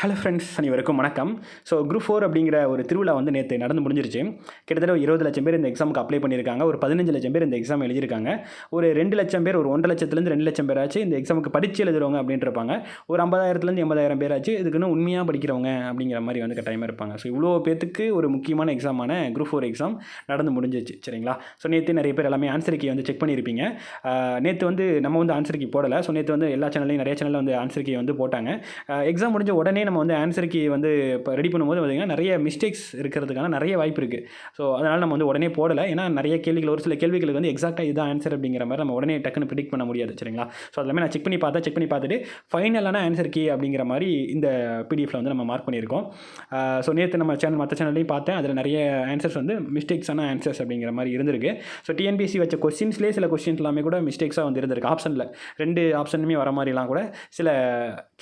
Hello friends அனைவருக்கும் வணக்கம். So group four அப்படிங்கிற ஒரு திருவிழா வந்து நேற்று நடந்து முடிஞ்சிருச்சு. கிட்டத்தட்ட ஒரு இருபது லட்சம் பேர் இந்த எக்ஸாமுக்கு அப்ளை பண்ணியிருக்காங்க. ஒரு பதினஞ்சு லட்சம் பேர் இந்த எக்ஸாம் எழுதியிருக்காங்க. ஒரு ரெண்டு லட்சம் பேர் ஒரு ஒன்றரை லட்சத்துலேருந்து ரெண்டு லட்சம் பேராச்சு இந்த எக்ஸாமுக்கு படித்து எழுதுறவங்க அப்படின்ட்டு இருப்பாங்க ஒரு ஐம்பதாயிரத்துலேருந்து எண்பதாயிரம் பேராச்சு இதுக்குன்னு உண்மையாக படிக்கிறவங்க அப்படிங்கிற மாதிரி வந்து கட்டாயமாக இருப்பாங்க. ஸோ இவ்வளோ பேத்துக்கு ஒரு முக்கியமான எக்ஸாமான குரூப் ஃபோர் எக்ஸாம் நடந்து முடிஞ்சிச்சு சரிங்களா? ஸோ நேற்று நிறைய பேர் எல்லாமே ஆன்சர் கீ வந்து செக் பண்ணியிருப்பீங்க. நேற்று வந்து நம்ம வந்து ஆன்சர் கீ போடலை. ஸோ நேற்று வந்து எல்லா சேனல்லையும் நிறைய சேனலில் வந்து ஆன்சர் கீ வந்து போட்டாங்க. எக்ஸாம் முடிஞ்ச உடனே நம்ம வந்து ஆன்சர் கீ வந்து இப்போ ரெடி பண்ணும்போது பார்த்திங்கன்னா நிறைய மிஸ்டேக்ஸ் இருக்கிறதுக்கான நிறைய வாய்ப்பு இருக்குது ஸோ அதனால் நம்ம வந்து உடனே போடலை. ஏன்னா நிறைய கேள்விகள் ஒரு சில கேள்விகளுக்கு வந்து எக்ஸாக்டாக இதுதான் ஆன்சர் அப்படிங்கிற மாதிரி நம்ம உடனே டக்குன்னு ப்ரிடிக் பண்ண முடியாது சரிங்களா? ஸோ அதெல்லாமே நான் செக் பண்ணி பார்த்தா செக் பண்ணி பார்த்துட்டு ஃபைனலான ஆன்சர் கீ அப்படிங்கிற மாதிரி இந்த பிடிஎஃப்பில் வந்து நம்ம மார்க் பண்ணியிருக்கோம். ஸோ நேற்று நம்ம சேனல் மற்ற சேனல்லையும் பார்த்தேன். அதில் நிறைய ஆன்சர்ஸ் வந்து மிஸ்டேக்ஸான ஆன்சர்ஸ் அப்படிங்கிற மாதிரி இருந்திருக்கு. ஸோ டிஎன்பிசி வச்ச கொஸ்டின்ஸ்லேயே சில கொஸ்டின்ஸ் எல்லாமே கூட மிஸ்டேக்ஸாக வந்து இருந்திருக்கு. ஆப்ஷனில் ரெண்டு ஆப்ஷனுமே வர மாதிரிலாம் கூட சில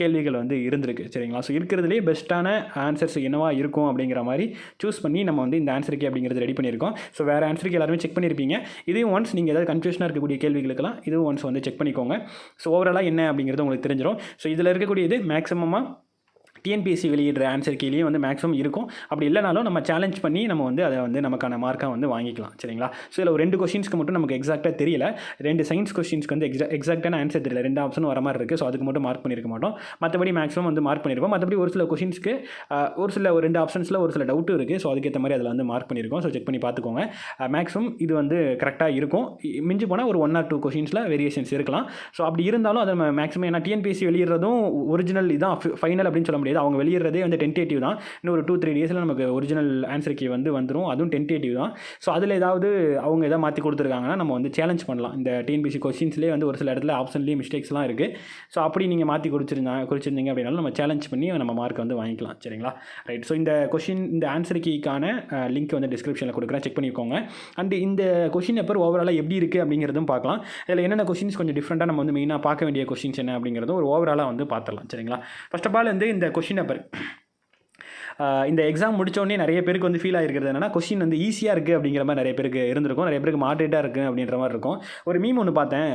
கேள்விகள் வந்து இருந்திருக்கு சரிங்களா? ஸோ இருக்கிறதுலே பெஸ்ட்டான ஆன்சர்ஸ் என்னவாக இருக்கும் அப்படிங்கிற மாதிரி சூஸ் பண்ணி நம்ம வந்து இந்த ஆன்சருக்கு அப்படிங்கிறது ரெடி பண்ணியிருக்கோம். ஸோ வேறு ஆன்சருக்கு எல்லாருமே செக் பண்ணியிருப்பீங்க. இதையும் ஒன்ஸ் நீங்கள் ஏதாவது கன்ஃபியூஷனாக இருக்கக்கூடிய கேள்விகளுக்கெல்லாம் இதுவும் ஒன்ஸ் வந்து செக் பண்ணிக்கோங்க. ஸோ ஓவராலாக என்ன அப்படிங்கிறது உங்களுக்கு தெரிஞ்சிடும் ஸோ இதில் இருக்கக்கூடியது மேக்ஸிமமாக டிஎன்பிஎஸ்சி வெளியிடுற ஆன்சர் கீழே வந்து மேக்ஸிமம் இருக்கும். அப்படி இல்லைனாலும் நம்ம சேலஞ்ச் பண்ணி நம்ம வந்து அதை வந்து நமக்கான மார்க்காக வந்து வாங்கிக்கலாம். சரிங்களா? ஸோ இதில் ஒரு ரெண்டு கொஷின்ஸ்க்கு மட்டும் நமக்கு எக்ஸாக்டாக தெரியல. ரெண்டு சயின்ஸ் கொஸ்டின்ஸ்க்கு வந்து எக்ஸா எக்ஸாக்டான ஆன்சர் தெரியல. ரெண்டு ஆப்ஷன் வர மாதிரி இருக்குது ஸோ அதுக்கு மட்டும் மார்க் பண்ணியிருக்க மாட்டோம். மற்றபடி மேக்ஸிமம் வந்து மார்க் பண்ணியிருப்போம் மற்றபடி ஒரு சில கொஷின்ஸ்க்கு ஒரு சில ஒரு ரெண்டு ஆப்ஷன்ஸில் ஒரு சில டவுட்டும் இருக்குது ஸோ அதுக்கேற்ற மாதிரி அதில் வந்து மார்க் பண்ணியிருக்கோம் ஸோ செக் பண்ணி பார்த்துக்கோங்க. மேக்ஸிமம் இது வந்து கரெக்டாக இருக்கும். மிஞ்சி போனால் ஒரு ஒன் ஆர் டூ கொஷின்ஸில் வேரியேஷன்ஸ் இருக்கலாம். ஸோ அப்படி இருந்தாலும் அதை மேக்ஸிமம் ஏன்னா டிஎன்பிஎஸ்சி வெளியிடுறதும் ஒரிஜினல் இதான். ஃபைனல் அப்படின்னு சொல்ல முடியாது. அவங்க வெளியிடுறதே வந்து டென்டேட்டிவ் தான். இன்னும் ஒரு டூ த்ரீ டேஸில் நமக்கு ஒரிஜினல் ஆன்சர் கீ வந்து வந்துடும் அதுவும் டென்டேட்டிவ் தான். ஸோ அதில் ஏதாவது அவங்க எதாவது மாற்றி கொடுத்துருக்காங்கன்னா நம்ம வந்து சேலஞ்ச் பண்ணலாம். இந்த டிஎன்பிசி கொஸ்டின்ஸ்லேயே வந்து ஒரு சில இடத்துல ஆப்ஷன்லேயே மிஸ்டேக்ஸ்லாம் இருக்குது ஸோ அப்படி நீங்கள் மாற்றி குறிச்சிருந்தாங்க குறிச்சிருந்தீங்க அப்படின்னாலும் நம்ம சேலஞ்ச் பண்ணி நம்ம மார்க் வந்து வாங்கிக்கலாம். சரிங்களா? ரைட் ஸோ இந்த கொஷின் இந்த ஆன்சர் கீக்கான லிங்க் வந்து டிஸ்கிரிப்ஷனில் கொடுக்குறேன். செக் பண்ணிக்கோங்க. அண்ட் இந்த கொஷின் பேப்பர் ஓவராலாக எப்படி இருக்குது அப்படிங்கிறதும் பார்க்கலாம். இதில் என்னென்ன கொஷின்ஸ் கொஞ்சம் டிஃப்ரெண்ட்டாக நம்ம வந்து மெயினாக பார்க்க வேண்டிய கொஷின்ஸ் என்ன அப்படிங்கிறதும் ஒரு ஓவராலாக வந்து பார்த்துடலாம். சரிங்களா? ஃபஸ்ட் ஆஃப் ஆல் வந்து இந்த கொஷின் பேப்பர் ஆஹ் இந்த எக்ஸாம் முடித்தோடனே நிறைய பேருக்கு வந்து ஃபீல் ஆகிருக்கிறது என்னன்னா கொஸ்டின் வந்து ஈஸியாக இருக்குது அப்படிங்கிற மாதிரி நிறைய பேருக்கு இருந்திருக்கும். நிறைய பேருக்கு மாட்டேட்டாக இருக்குது அப்படின்ற மாதிரி இருக்கும். ஒரு மீம் ஒன்று பார்த்தேன்.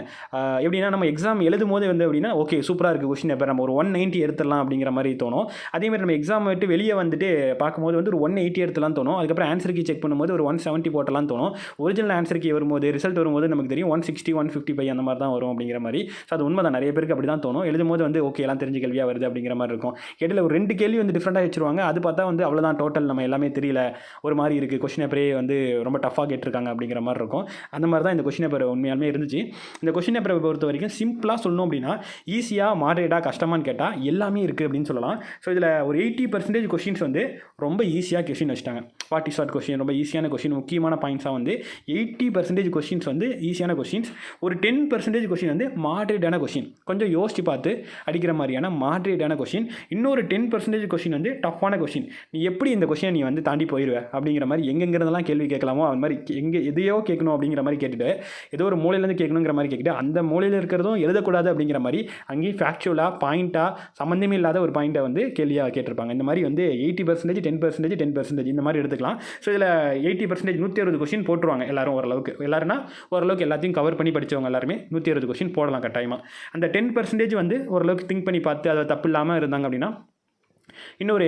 எப்படின்னா நம்ம எக்ஸாம் எழுதும் போது வந்து அப்படின்னா ஓகே சூப்பராக இருக்குது கொஸ்டின் பேப்பர் நம்ம ஒரு ஒன் நைன்ட்டி எடுத்துடலாம் அப்படிங்கிற மாதிரி தோணும். அதேமாதிரி நம்ம எக்ஸாம் விட்டு வெளியே வந்துட்டு பார்க்கும்போது வந்து ஒரு ஒன் எயிட்டி எடுத்துலாம் தோணும். அதுக்கப்புறம் ஆன்சர் கீ செக் பண்ணும்போது ஒரு ஒன் செவன்ட்டி போட்டலாம் தோணும். ஒரிஜினல் ஆன்சர் கீ வரும்போது ரிசல்ட் வரும்போது நமக்கு தெரியும் one sixty one fifty five அந்த மாதிரி தான் வரும் அப்படிங்கிற மாதிரி. ஸோ அது உண்மை தான் நிறைய பேருக்கு அப்படி தான் தோணும். எழுதும் போது வந்து ஓகே எல்லாம் தெரிஞ்ச கேள்வியாக வருது அப்படிங்கிற மாதிரி இருக்கும். கேட்டில் ஒரு ரெண்டு கேள்வி வந்து டிஃப்ரெண்ட்டாக வச்சுருவாங்க. அது பார்த்து வந்து அவ்வளோதான் டோட்டல் நம்ம எல்லாமே தெரியல. ஒரு மாதிரி இருக்குது கொஷின் பேப்பரே வந்து ரொம்ப டஃபாக கேட்டிருக்காங்க அப்படிங்கிற மாதிரி இருக்கும். அந்த மாதிரி தான் இந்த கொஷின் பேப்பர் உண்மையாலுமே இருந்துச்சு. இந்த கொஷின் பேப்பரை பொறுத்த வரைக்கும் சிம்பிளாக சொல்லணும் அப்படின்னா ஈஸியாக மாடரேட்டாக கஷ்டமான்னு கேட்டால் எல்லாமே இருக்குது அப்படின்னு சொல்லலாம். ஸோ இதில் ஒரு எயிட்டி பர்சன்டேஜ் கொஷின்ஸ் வந்து ரொம்ப ஈஸியாக கொஷின் வச்சுட்டாங்க. ஃபார்ட்டி ஷார்ட் கொஷின் ரொம்ப ஈஸியான கொஷின் முக்கியமான பாயிண்ட்ஸாக வந்து எயிட்டி பர்சன்டேஜ் கொஷின்ஸ் வந்து ஈஸியான கொஷின்ஸ் ஒரு டென் பர்சன்டேஜ் கொஷின் வந்து மாடரேட்டான கொஷின் கொஞ்சம் யோசிச்சு பார்த்து அடிக்கிற மாதிரியான மாடரேட்டான கொஷின் இன்னொரு டென் பர்சன்டேஜ் கொஷின் வந்து டஃப்பான கொஷின் நீ எப்படி இந்த கொஷினை நீ வந்து தாண்டி போயிடுவ அப்படிங்கிற மாதிரி எங்கெங்கிறதெல்லாம் கேள்வி கேட்கலாமோ அது மாதிரி எங்கே எதையோ கேட்கணும் அப்படிங்கிற மாதிரி கேட்டுட்டு ஏதோ ஒரு மூலையிலேருந்து கேட்கணுங்கிற மாதிரி கேட்டுட்டு அந்த மூலையில் இருக்கிறதும் எழுதக்கூடாது அப்படிங்கிற மாதிரி அங்கேயும் ஃபேக்சுவலாக பாயிண்ட்டாக சம்மந்தமே இல்லாத ஒரு பாயிண்ட்டை வந்து கேள்வியாக கேட்டிருப்பாங்க. இந்த மாதிரி வந்து eighty percentage ten percentage ten percentage இந்த மாதிரி எடுத்துக்கலாம். ஸோ இதில் எயிட்டி பர்சன்டேஜ் நூற்றி அறுபது கொஷின் போட்டுருவாங்க எல்லாரும் ஓரளவுக்கு. எல்லாருன்னா ஓரளவுக்கு எல்லாத்தையும் கவர் பண்ணி படித்தவங்க எல்லாருமே நூற்றி அறுபது கொஷின் போடலாம் கட்டாயமாக அந்த டென் பர்சன்டேஜ் வந்து ஓரளவுக்கு திங்க் பண்ணி பார்த்து அதை தப்பு இல்லாமல் இருந்தாங்க அப்படின்னா இன்னொரு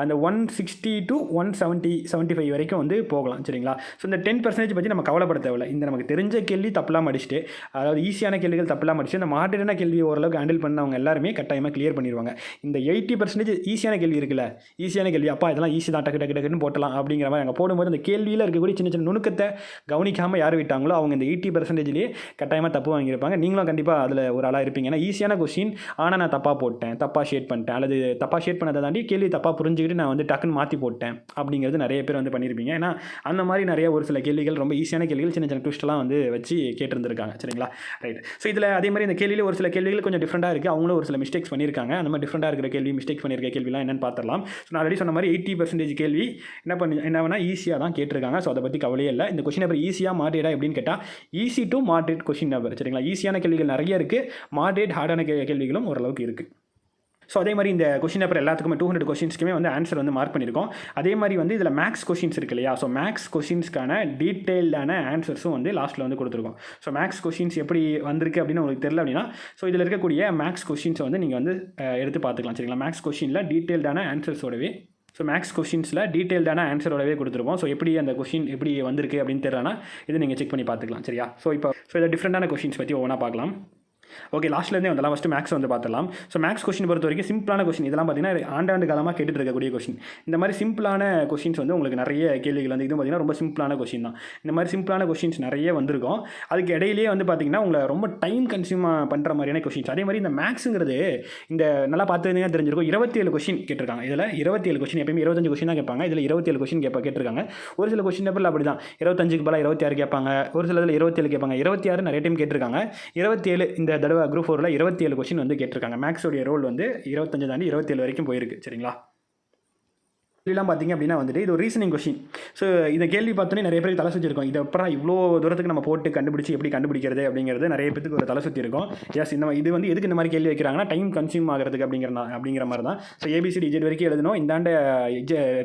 அந்த one sixty to one seventy seventy five வரைக்கும் வந்து போகலாம் சரிங்களா? ஸோ இந்த டென் பர்சன்டேஜ் பற்றி நம்ம கவலைப்பட தேவையில்லை. இந்த நமக்கு தெரிஞ்ச கேள்வி தப்பெல்லாம் அடிச்சுட்டு அதாவது ஈஸியான கேள்விகள் தப்பெல்லாம் அடிச்சுட்டு இந்த மாடர்னான கேள்வி ஓரளவுக்கு ஹேண்டில் பண்ணவங்க எல்லாருமே கட்டாயமாக கிளியர் பண்ணிடுவாங்க. இந்த எயிட்டி பர்சன்டேஜ் ஈஸியான கேள்வி இருக்குல்ல? ஈஸியான கேள்வி அப்பா இதெல்லாம் ஈஸி தான் டக்கு டக்கு டக்குன்னு போட்டலாம் அப்படிங்கிற மாதிரி. அங்கே போடும்போது அந்த கேள்வியில் இருக்கக்கூடிய சின்ன சின்ன நுணுக்கத்தை கவனிக்காமல் யார் விட்டாங்களோ அவங்க இந்த எயிட்டி பர்சன்டேஜ்லேயே கட்டாயமாக தப்பு வாங்கியிருப்பாங்க. நீங்களும் கண்டிப்பாக அதில் ஒரு ஆளாக இருப்பீங்க. ஏன்னா ஈஸியான கொஸ்டின் ஆனால் நான் தப்பாக போட்டேன் தப்பாக ஷேட் பண்ணிட்டேன் அல்லது தப்பாக ஷேட் பண்ணதை தாண்டி கேள்வி தப்பாக புரிஞ்சுக்கிட்டு நான் வந்து டக்குன்னு மாற்றி போட்டேன். அப்படிங்கிறது நிறைய பேர் வந்து பண்ணியிருப்பீங்க. ஏன்னா அந்த மாதிரி நிறைய ஒரு சில கேள்விகள் ரொம்ப ஈஸியான கேள்விகள் சின்ன சின்ன ட்விஸ்ட்லாம் வந்து வச்சு கேட்டிருந்திருக்காங்க. சரிங்களா? ரைட் ஸோ இதில் அதே மாதிரி இந்த கேள்வியில் ஒரு சில கேள்விகள் கொஞ்சம் டிஃப்ரெண்ட்டாக இருக்குது அவங்களும் ஒரு சில மிஸ்டேக்ஸ் பண்ணியிருக்காங்க. அந்த மாதிரி டிஃப்ரெண்ட்டாக இருக்கிற கேள்வி மிஸ்டேக் பண்ணியிருக்க கேள்விலாம் என்னன்னு பார்த்துடலாம் ஸோ நான் ஆல்ரெடி சொன்ன மாதிரி எயிட்டி பர்சன்டேஜ் கேள்வி என்ன பண்ணி என்ன வேணால் ஈஸியாக தான் கேட்டிருக்காங்க. ஸோ அதை பற்றி கவலையே இல்லை. இந்த கொஷின் நம்பர் ஈஸியாக மாடேடா எப்படின்னு கேட்டால் easy to moderate question number சரிங்களா? ஈஸியான கேள்விகள் நிறைய இருக்குது மாட்ரேட் ஹார்டான கே கேள்விகளும் ஓரளவுக்கு இருக்குது ஸோ அதே மாதிரி இந்த கொஷின் பேப்பர் எல்லாத்துக்குமே டூ ஹண்ட்ரட் கொஷின்ஸ்க்குமே வந்து ஆன்சர் வந்து மார்க் பண்ணியிருக்கோம் அதே மாதிரி வந்து இதில் மேக்ஸ் கொஷின்ஸ் இருக்கு இல்லையா? ஸோ மேக்ஸ் கொஷின்ஸ்க்கான டீட்டெயில்டான ஆன்சர்ஸும் வந்து லாஸ்ட்டில் வந்து கொடுத்துருக்கோம். ஸோ மேக்ஸ் கொஷின்ஸ் எப்படி வந்திருக்கு அப்படின்னு உங்களுக்கு தெரியல அப்படின்னா ஸோ இதில் இருக்கக்கூடிய மேக்ஸ் கொஷின்ஸை வந்து நீங்கள் வந்து எடுத்து பார்த்துக்கலாம். சரிங்களா? மேக்ஸ் கொஷினில் டீட்டெயில்டான ஆன்சர்ஸோடவே ஸோ மேக்ஸ் கொஷின்ஸில் டீட்டெயில்டான ஆன்சரோடவே கொடுத்துருப்போம். ஸோ எப்படி அந்த கொஷின் எப்படி வந்திருக்கு அப்படின்னு தெரியலனா இது நீங்கள் செக் பண்ணி பார்த்துக்கலாம். சரியா? ஸோ இப்போ ஸோ இதை டிஃப்ரெண்டான கொஷின்ஸ் பற்றி ஒவ்வொன்றா பார்க்கலாம். ஓகே லாஸ்ட்லேருந்தே வந்தலாம். ஃபஸ்ட்டு மேக்ஸ் வந்து பார்த்துலாம் ஸோ மேக்ஸ் கொஷின் பொறுத்த வரைக்கும் சிம்பிளான கொஷின் இதெல்லாம் பார்த்தீங்கன்னா ஆண்டாண்டு காலமாக கேட்டுட்டு இருக்கக்கூடிய கொஷின் இந்த மாதிரி சிம்பிளான கொஷின்ஸ் வந்து உங்களுக்கு நிறைய கேள்விகள் வந்து இது பார்த்தீங்கன்னா ரொம்ப சிம்பிளான கொஷின் தான். இந்த மாதிரி சிம்பிளான கொஷின்ஸ் நிறைய வந்திருக்கும். அதுக்கு இடையிலேயே வந்து பார்த்தீங்கன்னா உங்களை ரொம்ப டைம் கன்சியூம் பண்ணுற மாதிரியான கொஷின்ஸ் அதே மாதிரி இந்த மேக்ஸுங்கிறது இந்த நல்லா பார்த்துருந்தீங்கன்னா தெரிஞ்சிருக்கும். இருபத்தி ஏழு கொஷின் கேட்டிருக்காங்க. இதில் இருபத்தி ஏழு கொஷின் எப்பயுமே இருபத்தஞ்சு கொஷின் தான் கேட்பாங்க. இதில் இருபத்தி ஏழு கொஷின் கேட்ப கேட்டிருக்காங்க. ஒரு சில கொஷின் பேப்பரில் அப்படி தான் இருபத்தஞ்சுக்கு பதிலாக இருபத்தி ஆறு கேட்பாங்க. ஒரு சில இதில் இருபத்தேழு கேட்பாங்க. இருபத்தி ஆறு நிறைய டைம் கேட்டிருக்காங்க. இருபத்தேழு இந்த தடவை குரூப் ஃபோரில் இருபத்தி ஏழு கொஷின் வந்து கேட்டிருக்காங்க. மேக்ஸோடைய ரோல் வந்து இருபத்தஞ்சு தாண்டி இருபத்தேழு வரைக்கும் போயிருக்கு. சரிங்களா? இதெல்லாம் பார்த்தீங்க அப்படின்னா வந்துட்டு இது ஒரு ரீசனிங் கொஷின் ஸோ இந்த கேள்வி பார்த்தோன்னே நிறைய பேருக்கு தலை சுற்றிருக்கோம் இதை அப்புறம் இவ்வளோ தூரத்துக்கு நம்ம போட்டு கண்டுபிடிச்சி எப்படி கண்டுபிடிக்கிறது அப்படிங்கிறது நிறைய பேருக்கு ஒரு தலை சுற்றி இருக்கும் எஸ் இந்த மாதிரி- இது வந்து எதுக்கு இந்த மாதிரி கேள்வி வைக்கிறாங்கன்னா டைம் கன்சியூம் ஆகிறதுக்கு அப்படிங்கிற அப்படிங்கிற மாதிரி தான் ஸோ ஏபிசிடி ஜெட் வரைக்கும் எழுதணும். இந்தாண்ட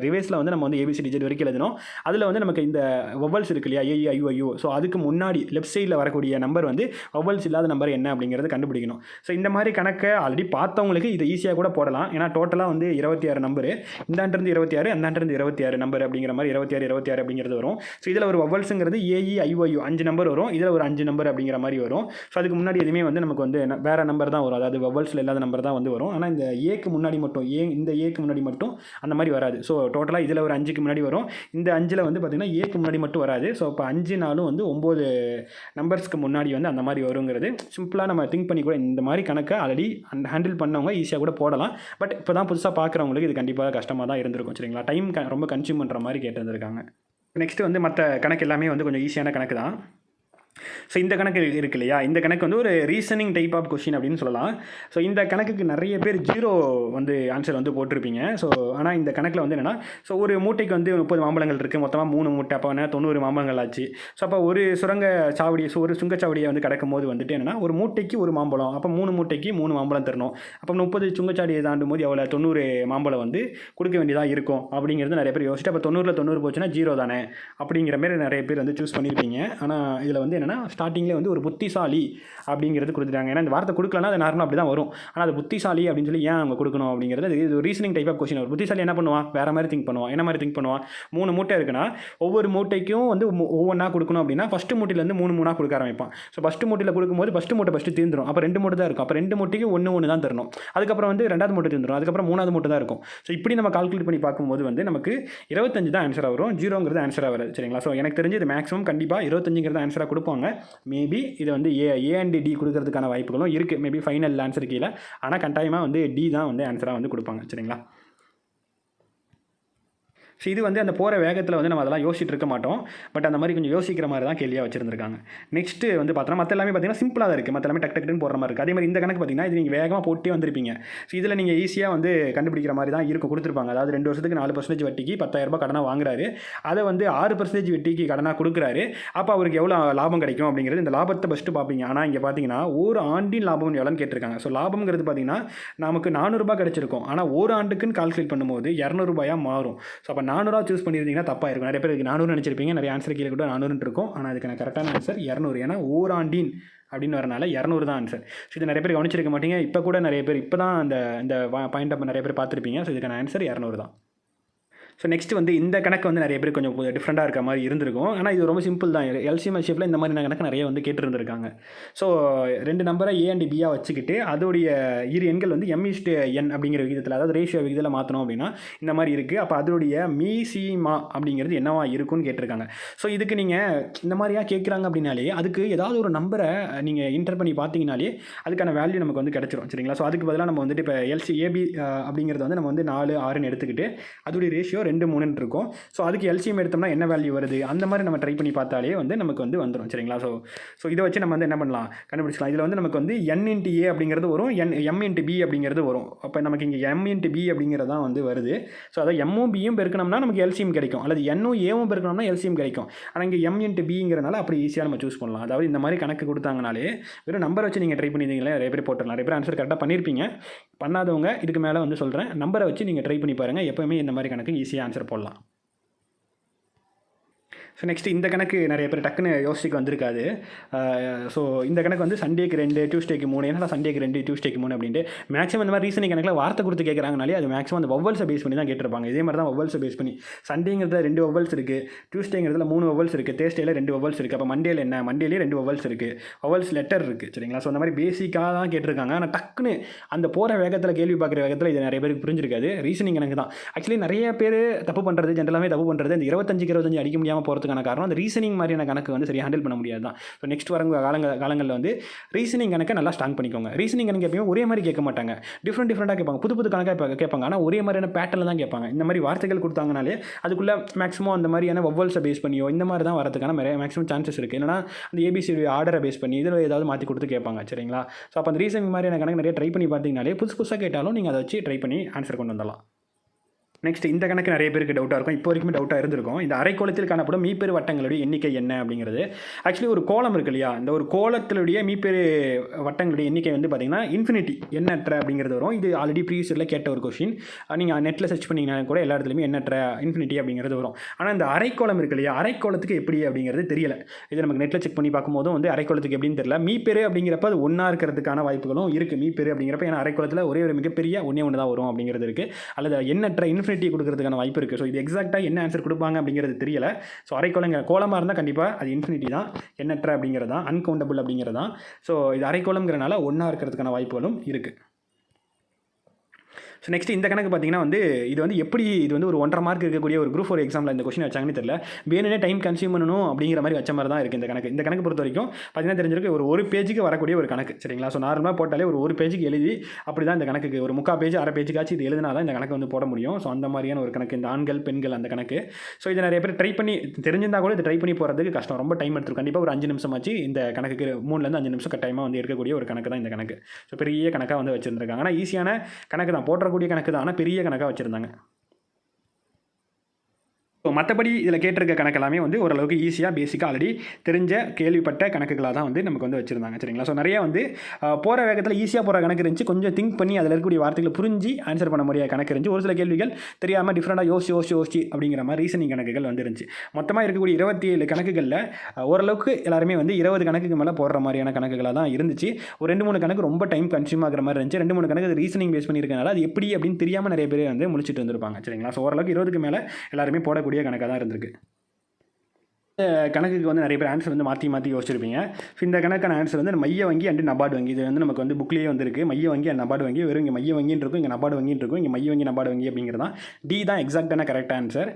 ரிவேஸில் வந்து நம்ம வந்து ஏபிசிடி ஜெட் வரைக்கும் எழுதணும். அதில் வந்து நமக்கு இந்த வவல்ஸ் இருக்கு இல்லையா? ஏஇ ஐஓ ஸோ அதுக்கு முன்னாடி லெஃப்ட் சைடில் வரக்கூடிய நம்பர் வந்து வவல்ஸ் இல்லாத நம்பர் என்ன அப்படிங்கிறது கண்டுபிடிக்கணும். ஸோ இந்த மாதிரி கணக்கை ஆல்ரெடி பார்த்தவங்களுக்கு இது ஈஸியாக கூட போடலாம். ஏன்னா டோட்டலாக வந்து இருபத்தி ஆறு நம்பரு இந்தாண்டிருந்து இருபத்தி ஆறு அந்தாண்டிருந்து இருபத்தி ஆறு நம்பர் அப்படிங்கிற மாதிரி இருபத்தி ஆறு இருபத்தி ஆறு அப்படிங்கிறது வரும். ஸோ இதில் ஒரு வவல்ஸுங்கிறது A E I O U அஞ்சு நம்பர் வரும். இதில் ஒரு அஞ்சு நம்பர் அப்படிங்கிற மாதிரி வரும். ஸோ அதுக்கு முன்னாடி எதுவுமே வந்து நமக்கு வந்து வேறு நம்பர் தான் வரும். அதாவது வவல்ஸில் இல்லாத நம்பர் தான் வந்து வரும். ஆனால் இந்த ஏக்கு முன்னாடி மட்டும் ஏ இந்த ஏக்கு முன்னாடி மட்டும் அந்த மாதிரி வராது. ஸோ டோட்டலாக இதில் ஒரு அஞ்சுக்கு முன்னாடி வரும். இந்த அஞ்சில் வந்து பார்த்திங்கன்னா ஏக்கு முன்னாடி மட்டும் வராது. ஸோ இப்போ அஞ்சு நாளும் வந்து ஒம்பது நம்பர்ஸ்க்கு முன்னாடி வந்து அந்த மாதிரி வருங்கிறது. சிம்பிளாக நம்ம திங்க் பண்ணி கூட இந்த மாதிரி கணக்கை ஆல்ரெடி ஹேண்டில் பண்ணவங்க ஈஸியாக கூட போடலாம். பட் இப்போ தான் புதுசாக பார்க்குறவங்களுக்கு இது கண்டிப்பாக கஷ்டமாக தான் இருந்திருக்கும். சரிங்களா டைம் ரொம்ப கன்சியூம் பண்ணுற மாதிரி கேட்டிருந்திருக்காங்க நெக்ஸ்ட்டு வந்து மற்ற கணக்கு எல்லாமே வந்து கொஞ்சம் ஈஸியான கணக்கு தான். ஸோ இந்த கணக்கு இருக்கு- இல்லையா? இந்த கணக்கு வந்து ஒரு ரீசனிங் டைப் ஆஃப் கொஷின் அப்படின்னு சொல்லலாம். ஸோ இந்த கணக்குக்கு நிறைய பேர் ஜீரோ வந்து ஆன்சர் வந்து போட்டிருப்பீங்க. ஸோ ஆனால் இந்த கணக்கில் வந்து என்னென்னா ஸோ ஒரு மூட்டைக்கு வந்து முப்பது மாம்பழங்கள் இருக்குது மொத்தமாக மூணு மூட்டை. அப்போ என்ன? தொண்ணூறு மாம்பழங்கள் ஆச்சு. ஸோ அப்போ ஒரு சுரங்க சாவடி ஸோ ஒரு சுங்கச்சாவடியை வந்து கடக்கும் போது வந்துட்டு என்னென்னா ஒரு மூட்டைக்கு ஒரு மாம்பழம். அப்போ மூணு மூட்டைக்கு மூணு மாம்பழம் தரணும். அப்போ முப்பது சுங்கச்சாவடியை தாண்டும் போது எவ்வளோ தொண்ணூறு மாம்பழம் வந்து கொடுக்க வேண்டியதாக இருக்கும். அப்படிங்கிறது நிறைய பேர் யோசிச்சுட்டு அப்போ தொண்ணூறில் தொண்ணூறு போச்சுன்னா ஜீரோ தானே? அப்படிங்கிற மாதிரி நிறைய பேர் வந்து சூஸ் பண்ணியிருப்பீங்க ஆனால் இதில் வந்து என்னென்னா ஸ்டார்டிங்கில் வந்து ஒரு புத்திசாலி அப்படிங்கிறது கொடுத்துட்டாங்க. ஏன்னா இந்த வார்த்தை கொடுக்கலன்னா அது நார்மலாக அப்படி தான் வரும். ஆனால் அது புத்திசாலி அப்படின்னு சொல்லி ஏன் அவங்க கொடுக்கணும் அப்படிங்கிறது இது ஒரு ரீசனிங் டைப் ஆஃப் கொஸ்டின் ஒரு புத்திசாலி என்ன பண்ணுவான் வேறு மாதிரி திங்க் பண்ணுவான் என்ன மாதிரி திங்க் பண்ணுவான் மூணு மூட்டை இருக்குன்னா ஒவ்வொரு மூட்டைக்கும் வந்து ஒவ்வொன்றா கொடுக்கணும் அப்படின்னா ஃபஸ்ட்டு மூட்டையிலேருந்து மூணு மூணாக கொடுக்க ஆரம்பிப்பான். ஸோ ஃபஸ்ட்டு மூட்டையில் கொடுக்கும்போது ஃபஸ்ட்டு மூட்டை ஃபஸ்ட்டு தீர்ந்துடும் அப்போ ரெண்டு மூட்டை தான் இருக்கும். அப்போ ரெண்டு மூட்டைக்கு ஒன்று ஒன்று தான் தரணும். அதுக்கப்புறம் வந்து ரெண்டாவது மூட்டை தீர்ந்துடும் அதுக்கப்புறம் மூணாவது மூட்டை தான் இருக்கும். ஸோ இப்படி நம்ம கால்குலேட் பண்ணி பார்க்கும்போது வந்து நமக்கு இருபத்தஞ்சு தான் ஆன்சராக வரும். ஜீரோங்கிறது ஆன்சராக வராது. சரிங்களா? ஸோ எனக்கு தெரிஞ்சு இது மேக்ஸிமம் கண்டிப்பாக இருபத்தஞ்சுங்கிறது ஆன்சராக கொடுப்பாங்க மேபி இது வந்து ஏ ஏ அண்ட் டி கொடுக்கறதுக்கான வாய்ப்புகளும் இருக்குது மேபி ஃபைனல் ஆன்சர் கீழே. ஆனால் கட்டாயமாக வந்து டி தான் வந்து ஆன்சராக வந்து கொடுப்பாங்க. சரிங்களா? ஸோ இது வந்து அந்த போகிற வேகத்தில் வந்து நம்ம அதெல்லாம் யோசிச்சுட்டு இருக்க மாட்டோம். பட் அந்த மாதிரி கொஞ்சம் யோசிக்கிற மாதிரி தான் கேள்வியாக வச்சிருந்திருக்காங்க. நெக்ஸ்ட் வந்து பார்த்தோன்னா மற்ற எல்லாமே பார்த்தீங்கன்னா சிம்பிளாக தான் இருக்குது மற்ற எல்லாமே டக் டக்குன்னு போடுற மாதிரி இருக்குது அதே மாதிரி இந்த கணக்கு பார்த்தீங்கன்னா இது நீங்கள் வேகமாக போட்டே வந்திருப்பீங்க. ஸோ இதில் நீங்கள் ஈஸியாக வந்து கண்டுபிடிக்கிற மாதிரி தான் இருக்கும் கொடுத்துருப்பாங்க. அதாவது ரெண்டு வருஷத்துக்கு நாலு பர்சன்டேஜ் வட்டிக்கு பத்தாயிரரூபா கடனாக வாங்குறாரு. அதை வந்து ஆறு பர்சன்டேஜ் வட்டிக்கு கடனாக கொடுக்குறாரு. அப்போ அவருக்கு எவ்வளோ லாபம் கிடைக்கும் அப்படிங்கிறது இந்த லாபத்தை ஃபஸ்ட்டு பார்ப்பீங்க ஆனால் இங்கே பார்த்தீங்கன்னா ஒரு ஆண்டின் லாபம் எவ்வளோன்னு கேட்டிருக்காங்க. ஸோ லாபம்ங்கிறது பார்த்தீங்கன்னா நமக்கு நானூறுரூபா கிடச்சிருக்கும். ஆனால் ஒரு ஆண்டுக்குன்னு கால்குலேட் பண்ணும்போது இரநூறுபாயாக மாறும். ஸோ அப்போ நானூறாக சூஸ் பண்ணியிருந்தீங்கன்னா தப்பாக இருக்கும் நிறைய பேருக்கு நானூறு நினச்சிருப்பீங்க. நிறைய ஆன்சர் கீழே கூட நானூறுன்னு இருக்கும். ஆனால் அதுக்கான கரெக்டான ஆன்சர் இரநூறு. ஏன்னா ஓராண்டின் அப்படின்னு வரனால இரநூறு தான் ஆன்சர் ஸோ இது நிறைய பேர் கவனிச்சிருக்க மாட்டீங்க. இப்போ கூட நிறைய பேர் இப்போ தான் அந்த இந்த பாயிண்ட் அப்போ நிறைய பேர் பார்த்துருப்பீங்க. ஸோ இதுக்கான ஆன்சர் இரநூறு தான். ஸோ நெக்ஸ்ட் வந்து இந்த கணக்கு வந்து நிறைய பேர் கொஞ்சம் டிஃப்ரெண்ட்டாக இருக்க மாதிரி இருந்திருக்கும். ஆனால் இது ரொம்ப சிம்பிள் தான். எல்சிஎம் ஷேப்பில் இந்த மாதிரி கணக்கு நிறைய வந்து கேட்டுருந்துருக்காங்க. ஸோ ரெண்டு நம்பரை ஏ அண்ட் பியாக வச்சுக்கிட்டு அதோடைய இரு எண்கள் வந்து எம்இஸ்ட் என் அப்படிங்கிற விகிதத்தில் அதாவது ரேஷியோ விகிதத்தில் மாற்றணும் அப்படின்னா இந்த மாதிரி இருக்குது அப்போ அதோடைய மீசிமா அப்படிங்கிறது என்னவா இருக்கும்னு கேட்டிருக்காங்க. ஸோ இதுக்கு நீங்கள் இந்த மாதிரியா கேட்குறாங்க அப்படின்னாலே அதுக்கு ஏதாவது ஒரு நம்பரை நீங்கள் இன்டர் பண்ணி பார்த்தீங்கனாலே அதுக்கான வேல்யூ நமக்கு வந்து கிடச்சிரும். சரிங்களா? ஸோ அதுக்கு பதிலாக நம்ம வந்துட்டு இப்போ எல்சி ஏபி அப்படிங்கிறது வந்து நம்ம வந்து நாலு ஆறுன்னு எடுத்துக்கிட்டு அதோடைய ரேஷியோ ரெண்டு மூணுன்னு இருக்கும் ஸோ அதுக்கு எல்சிஎம் எடுத்தோம்னா என்ன வேல்யூ வருது? அந்த மாதிரி நம்ம ட்ரை பண்ணி பார்த்தாலே வந்து நமக்கு வந்து வந்துடும் சரிங்களா? ஸோ ஸோ இதை வச்சு நம்ம வந்து என்ன பண்ணலாம்? கண்டுபிடிச்சிக்கலாம் இதில் வந்து நமக்கு வந்து என் இன்ட்டு ஏ அப்படிங்கிறது வரும் என் எம் இன்ட்டு பி அப்படிங்கிறது வரும். அப்போ நமக்கு இங்கே எம் இன்ட்டு பி அப்படிங்கிறது தான் வந்து வருது. ஸோ அதை எம்மும் பியும் பெருக்கணும்னா நமக்கு எல்சிஎம் கிடைக்கும். அல்லது என்னும் ஏவும் பெருக்கணும்னா எல்சிஎம் கிடைக்கும். ஆனால் இங்கே எம் இன்ட்டு பிங்கிறனால அப்படி ஈஸியாக நம்ம சூஸ் பண்ணலாம். அதாவது இந்த மாதிரி கணக்கு கொடுத்தாங்கனாலே வெறும் நம்பரை வச்சு நீங்கள் ட்ரை பண்ணியிருந்தீங்களே நிறைய பேர் போட்டுடலாம். நிறைய பேர் ஆன்சர் கரெக்டாக பண்ணியிருப்பீங்க. பண்ணாதவங்க இதுக்கு மேலே வந்து சொல்கிறேன் நம்பரை வச்சு நீங்கள் ட்ரை பண்ணி பாருங்கள் எப்போவுமே இந்த மாதிரி கணக்கு ஈஸியாக ஆன்சர் போடலாம். ஸோ நெக்ஸ்ட் இந்த கணக்கு நிறைய பேர் டக்குன்னு யோசிக்க வந்திருக்காது. ஸோ இந்த கணக்கு வந்து சண்டேக்கு ரெண்டு டியூஸ்டேக்கு மூணு என்னடா சண்டேக்கு ரெண்டு டியூஸ்டேக்கு மூணு அப்படின்ட்டு மேக்ஸிமம் இந்த மாதிரி ரீசனிங் கணக்கில் வார்த்தை கொடுத்து கேட்குறாங்கனாலே அது மேக்ஸிமம் அந்த வவ்வல்ஸை பேஸ் பண்ணி தான் கேட்டிருப்பாங்க. இதே மாதிரி தான் வவ்வல்ஸை பேஸ் பண்ணி சண்டேங்கிறதுல ரெண்டு வவ்வல்ஸ் இருக்குது டியூஸ்டேங்கிறதுல மூணு வவ்வல்ஸ் இருக்குது தேஸ்டேல ரெண்டு வவ்வல்ஸ் இருக்குது அப்போ மண்டேல என்ன? மண்டேலேயே ரெண்டு வவ்வல்ஸ் இருக்குது வவ்வல்ஸ் லெட்டர் இருக்குது சரிங்களா? ஸோ அந்த மாதிரி பேசிக்காக தான் கேட்டிருக்காங்க. ஆனால் டக்குன்னு அந்த போகிற வேகத்தில் கேள்வி பார்க்குற வேகத்தில் இது நிறைய பேருக்கு புரிஞ்சிருக்காது. ரீசனிங் கணக்கு தான். ஆக்சுவலி நிறைய பேர் தப்பு பண்ணுறது ஜென்ரலாகவே தப்பு பண்ணுறது இந்த இருபத்தஞ்சுக்கு இருபத்தஞ்சு அடிக்க முடியாமல் போகிறது போகிறதுக்கான காரணம் அந்த ரீசனிங் மாதிரியான கணக்கு வந்து சரியாக ஹேண்டில் பண்ண முடியாது தான். ஸோ நெக்ஸ்ட் வரங்க காலங்கள் காலங்களில் வந்து ரீசனிங் கணக்கை நல்லா ஸ்ட்ராங் பண்ணிக்கோங்க. ரீசனிங் கணக்கு எப்பயுமே ஒரே மாதிரி கேட்க மாட்டாங்க. டிஃப்ரெண்ட் டிஃப்ரெண்ட்டாக கேட்பாங்க. புது புது கணக்காக இப்போ கேட்பாங்க. ஆனால் ஒரே மாதிரியான பேட்டர்னில் தான் கேட்பாங்க. இந்த மாதிரி வார்த்தைகள் கொடுத்தாங்கனாலே அதுக்குள்ளே மேக்ஸிமம் அந்த மாதிரியான வவ்வல்ஸை பேஸ் பண்ணியோ இந்த மாதிரி தான் வரதுக்கான நிறைய மேக்ஸிமம் சான்சஸ் இருக்குது என்னன்னா அந்த ஏபிசி ஆர்டரை பேஸ் பண்ணி இதில் ஏதாவது மாற்றி கொடுத்து கேட்பாங்க சரிங்களா? ஸோ அப்போ அந்த ரீசனிங் மாதிரியான கணக்கு நிறைய ட்ரை பண்ணி பார்த்தீங்கனாலே புதுசு புதுசாக கேட்டாலும் நீங்கள் அதை வச்சு ட்ரை பண்ணி ஆன்சர் கொண்டு வந்துடலாம். நெக்ஸ்ட் இந்த கணக்கு நிறைய பேருக்கு டவுட்டாக இருக்கும். இப்போ வரைக்கும் டவுட்டாக இருந்திருக்கும். இந்த அரைக்கோளத்தில் காணப்படும் மீப்பெரு வட்டங்களுடைய எண்ணிக்கை என்ன அப்படிங்கிறது. ஆக்சுவலி ஒரு கோலம் இருக்கு இல்லையா? இந்த ஒரு கோலத்தினுடைய மீப்பெரு வட்டங்களுடைய எண்ணிக்கை வந்து பார்த்தீங்கன்னா இன்ஃபினிட்டி எண்ணற்ற அப்படிங்கிறது வரும். இது ஆல்ரெடி ப்ரீவியஸ் இயரில் கேட்ட ஒரு கொஷின் நீங்கள் நெட்டில் சர்ச் பண்ணிங்கன்னா கூட எல்லா இடத்துலையுமே எண்ணற்ற இன்ஃபினிட்டி அப்படிங்கிறது வரும். ஆனால் இந்த அரைக்கோளம் இருக்கு இல்லையா? அரைக்கோளத்துக்கு எப்படி அப்படிங்கிறது தெரியல. இது நமக்கு நெட்டில் செக் பண்ணி பார்க்கும்போதும் வந்து அரைக்கோளத்துக்கு எப்படின்னு தெரியல. மீப்பெரு அப்படிங்கிறப்ப அது ஒன்றா இருக்கிறதுக்கான வாய்ப்புகளும் இருக்குது மீப்பெரு அப்படிங்கிறப்ப ஏன்னா அரைக்கோளத்தில் ஒரே ஒரு மிகப்பெரிய ஒன்றே ஒன்று தான் வரும் அப்படிங்கிறது இருக்குது அல்லது எண்ணற்ற இன்ஃபினிட்டி கொடுக்கறதுக்கான வாய்ப்பு இருக்குது ஸோ இது எக்ஸாக்டாக என்ன ஆன்சர் கொடுப்பாங்க அப்படிங்கிறது தெரியல. ஸோ அரைக்கோளங்க கோலமாக இருந்தால் கண்டிப்பாக அது இன்ஃபினிட்டி தான். எண்ணற்ற அப்படிங்கிறது? தான் அன்கவுண்டபிள் அப்படிங்கிறது? தான் ஸோ இது அரைக்கோலங்கிறனால ஒன்றா இருக்கிறதுக்கான வாய்ப்புகளும் இருக்குது ஸோ நெக்ஸ்ட் இந்த கணக்கு பார்த்தீங்கன்னா வந்து இது வந்து எப்படி இது வந்து ஒரு ஒன்றரை மார்க் இருக்கக்கூடிய ஒரு குரூப் ஃபோர் எக்ஸாமில் இந்த கொஸ்டின் வச்சாங்கன்னு தெரியல. வேணும்னே டைம் கன்சியூம் பண்ணணும் அப்படிங்கிற மாதிரி வச்ச மாதிரி தான் இருக்குது இந்த கணக்கு. இந்த கணக்கு பொறுத்த வரைக்கும் பார்த்தீங்கன்னா தெரிஞ்சிருக்கு ஒரு ஒரு பேஜுக்கு வரக்கூடிய ஒரு கணக்கு சரிங்களா? ஸோ நார்மலாக போட்டாலே ஒரு ஒரு பேஜுக்கு எழுதி அப்படி தான் இந்த கணக்குக்கு ஒரு முக்கால் பேஜ் அரை பேஜுக்காச்சும் இது எழுதினா தான் இந்த கணக்கு வந்து போட முடியும். ஸோ அந்த மாதிரியான ஒரு கணக்கு இந்த ஆண்கள் பெண்கள் அந்த கணக்கு. ஸோ இதை நிறைய பேர் ட்ரை பண்ணி தெரிஞ்சிருந்தா கூட இது ட்ரை பண்ணி போகிறதுக்கு கஷ்டம். ரொம்ப டைம் எடுத்துரு கண்டிப்பாக ஒரு அஞ்சு நிமிஷம் ஆச்சு இந்த கணக்குக்கு மூணுலேருந்து அஞ்சு நிமிஷம் கட்டாயமாக வந்து இருக்கக்கூடிய ஒரு கணக்கு தான் இந்த கணக்கு. ஸோ பெரிய கணக்காக வந்து வச்சுருந்துருக்காங்க. ஆனால் ஈஸியான கணக்கு தான். வரக்கூடிய கணக்கு தான். ஆனால் பெரிய கணக்காக வச்சுருந்தாங்க. மற்றபடி இதில் கேட்டிருக்க கணக்கு எல்லாமே வந்து ஓரளவுக்கு ஈஸியாக பேசிக்காக ஆல்ரெடி தெரிஞ்ச கேள்விப்பட்ட கணக்குகளாக தான் வந்து நமக்கு வந்து வச்சுருந்தாங்க சரிங்களா? ஸோ நிறைய வந்து போகிற வேகத்தில் ஈஸியாக போகிற கணக்கு இருந்துச்சு. கொஞ்சம் திங்க் பண்ணி அதில் இருக்கக்கூடிய வார்த்தைகளை புரிஞ்சு ஆன்சர் பண்ண முடியாத கணக்கு இருந்துச்சு. ஒரு சில கேள்விகள் தெரியாமல் டிஃப்ரெண்ட்டாக யோசி யோசி யோசி அப்படிங்கிற மாதிரி ரீசனிங் கணக்குகள் வந்துருந்துச்சு மொத்தமாக இருக்கக்கூடிய இருபத்தி ஏழு கணக்குகளில் ஓரளவுக்கு எல்லாருமே வந்து இருபது கணக்குக்கு மேலே போடுற மாதிரியான கணக்குகளாக தான் இருந்துச்சு. ஒரு ரெண்டு மூணு கணக்கு ரொம்ப டைம் கன்சியூம் ஆகிற மாதிரி இருந்துச்சு. ரெண்டு மூணு கணக்கு ரீசனிங் பேஸ் பண்ணியிருக்கனால அது எப்படி அப்படின்னு தெரியாமல் நிறைய பேர் வந்து முடிச்சுட்டு வந்திருப்பாங்க சரிங்களா? ஸோ ஓரளவுக்கு இருபதுக்கு மேலே எல்லாருமே போடக்கூடிய கணக்காக தான் இருந்திருக்கு. இந்த கணக்குக்கு வந்து நிறைய பேர் ஆன்சர் வந்து மாற்றி மாற்றி யோசிச்சிருப்பீங்க. ஸோ இந்த கணக்கான ஆன்சர் வந்து மைய வங்கி அண்டு நபார்டு வங்கி. இது வந்து நமக்கு வந்து புக்லேயே வந்துருக்கு. மைய வங்கி அண்ட் நபார்டு வங்கி வெறும் இங்கே மைய வங்கின்னு இருக்கும் இங்கே நபார்டு வங்கின்னு இருக்கும் இங்கே மைய வங்கி நபார்டு வங்கி அப்படிங்கிறது தான். டி தான் எக்ஸாக்டான கரெக்ட் ஆன்சர்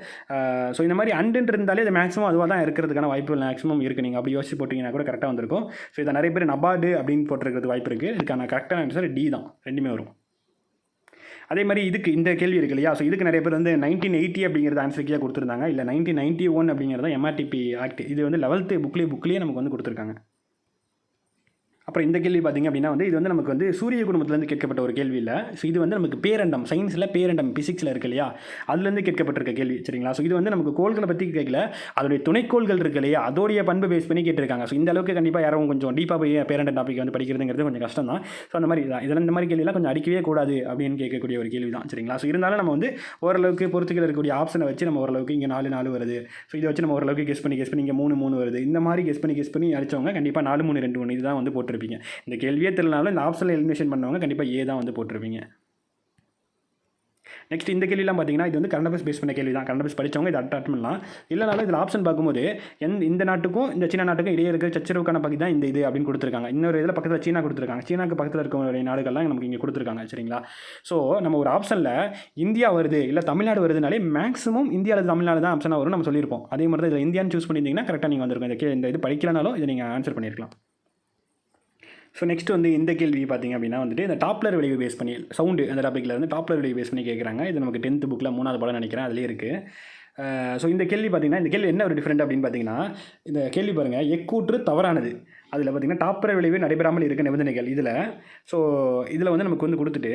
ஸோ இந்த மாதிரி அண்டுன்னு இருந்தாலே இது மேக்ஸிமம் அதுவாக தான் இருக்கிறதுக்கான வாய்ப்பு மேக்ஸிமம் இருக்குது நீங்கள் அப்படி யோசிச்சு போட்டிங்கன்னா கூட கரெக்டாக வந்திருக்கும். ஸோ இதை நிறைய பேர் நபார்டு அப்படின்னு போட்டிருக்கிறது வாய்ப்பு இருக்குது இதுக்கான கரெக்டான ஆன்சர் டி தான். ரெண்டுமே வரும். அதே மாதிரி இதுக்கு இந்த கேள்வி இருக்கு இல்லையா? ஸோ இதுக்கு நிறைய பேர் வந்து நைன்டீன் எயிட்டி அப்படிங்கிறது ஆன்சர் கொடுத்துருந்தாங்க? இல்லை நைன்டீன் நைன்ட்டி ஒன் அப்படிங்கிறது எம்ஆர்டிபி ஆக்ட் இது வந்து லெவல்த்து புக்லேயே புக்லேயே நமக்கு வந்து கொடுத்துருக்காங்க. அப்புறம் இந்த கேள்வி பார்த்திங்க அப்படின்னா வந்து இது வந்து நமக்கு வந்து சூரிய குடும்பத்துலேருந்து கேட்கப்பட்ட ஒரு கேள்வி இல்லை. ஸோ இது வந்து நமக்கு பேரண்டம் சயின்ஸில் பேரண்டம் பிசிக்ஸில் இருக்கு இல்லையா? அதுலேருந்து கேட்கப்பட்டிருக்க கேள்வி சரிங்களா? ஸோ இது வந்து நமக்கு கோள்களை பற்றி கேட்கல. அதோடைய துணைக்கோள்கள் இருக்கு இல்லையா? அதோடைய பண்பு பேஸ் பண்ணி கேட்டிருக்காங்க. ஸோ இந்த அளவுக்கு கண்டிப்பாக யாரும் கொஞ்சம் டீப்பாக போய் பேரண்டம் டாபிக் வந்து படிக்கிறதுங்கிறது கொஞ்சம் கஷ்டம் தான். ஸோ அந்த மாதிரி தான் இதில் இந்த மாதிரி கேள்விலாம் கொஞ்சம் அடிக்கவே கூடாது அப்படின்னு கேட்கக்கூடிய ஒரு கேள்வி தான் சரிங்களா? ஸோ இருந்தாலும் நம்ம வந்து ஓரளவுக்கு பொறுத்துக்கில் இருக்கக்கூடிய ஆப்ஷனை வச்சு நம்ம ஓரளவுக்கு இங்கே நாலு நாலு வருது. ஸோ இதை வச்சு நம்ம ஓரளவுக்கு கெஸ் பண்ணி கெஸ் பண்ணி இங்கே மூணு மூணு வருது. இந்த மாதிரி கெஸ் பண்ணி கெஸ் பண்ணி அடித்தவங்க கண்டிப்பாக நாலு மூணு ரெண்டு ஒன்று இதுதான் வந்து போட்டிருப்பீங்க. இந்த கேள்வியே தெரியலனாலும் இந்த ஆப்ஷனில் எலிமினேஷன் பண்ணவங்க கண்டிப்பாக ஏ தான் வந்து போட்டிருப்பீங்க. நெக்ஸ்ட் இந்த கேள்விலாம் பார்த்தீங்கன்னா இது வந்து கரண்ட் அஃபேர்ஸ் பேஸ் பண்ண கேள்வி தான் கரண்ட் அஃபேர்ஸ் படித்தவங்க இதை அட்டாட் பண்ணலாம். இல்லைனாலும் இதில் ஆப்ஷன் பார்க்கும்போது எந்த இந்த நாட்டுக்கும் இந்த சீனா நாட்டுக்கும் இடையே இருக்கிற சச்சரவுக்கான பகுதி தான் இந்த இது அப்படின்னு கொடுத்துருக்காங்க. இன்னொரு இதில் பக்கத்தில் சீனா கொடுத்துருக்காங்க. சீனாக்கு பக்கத்தில் இருக்கக்கூடிய நாடுகள்லாம் நமக்கு இங்கே கொடுத்துருக்காங்க சரிங்களா? ஸோ நம்ம ஒரு ஆப்ஷனில் இந்தியா வருது இல்லை தமிழ்நாடு வருதுனாலே மேக்ஸிமம் இந்தியாவில் தமிழ்நாடு தான் ஆப்ஷனாக வரும் நம்ம சொல்லியிருப்போம். அதே மாதிரி தான் இதில் இந்தியான்னு சூஸ் பண்ணியிருந்தீங்கன்னா கரெக்டாக நீங்கள் வந்திருக்கும். இந்த கே இந்த இது படிக்கலனாலும் இதை நீங்கள் ஆன்சர் பண்ணியிருக்கலாம். ஸோ நெக்ஸ்ட் வந்து இந்த கேள்வி பார்த்தீங்க அப்படின்னா வந்துட்டு இந்த டாப்லர் விளைவு பேஸ் பண்ணி சவுண்டு அந்த டாப்பிக்கில் வந்து டாப்லர் விளைவு பேஸ் பண்ணி கேட்குறாங்க. இது நமக்கு டென்த் புக்கில் மூணாவது படம் நினைக்கிறேன். அதிலே இருக்குது ஸோ இந்த கேள்வி பார்த்தீங்கன்னா இந்த கேள்வி என்ன ஒரு டிஃப்ரெண்ட் அப்படின்னு பார்த்தீங்கன்னா இந்த கேள்வி பாருங்கள் எக்கூற்று தவறானது. அதில் பார்த்தீங்கன்னா டாப்பர் விளைவு நடைபெறாமல் இருக்க நிபந்தனைகள் இதில். ஸோ இதில் வந்து நமக்கு வந்து கொடுத்துட்டு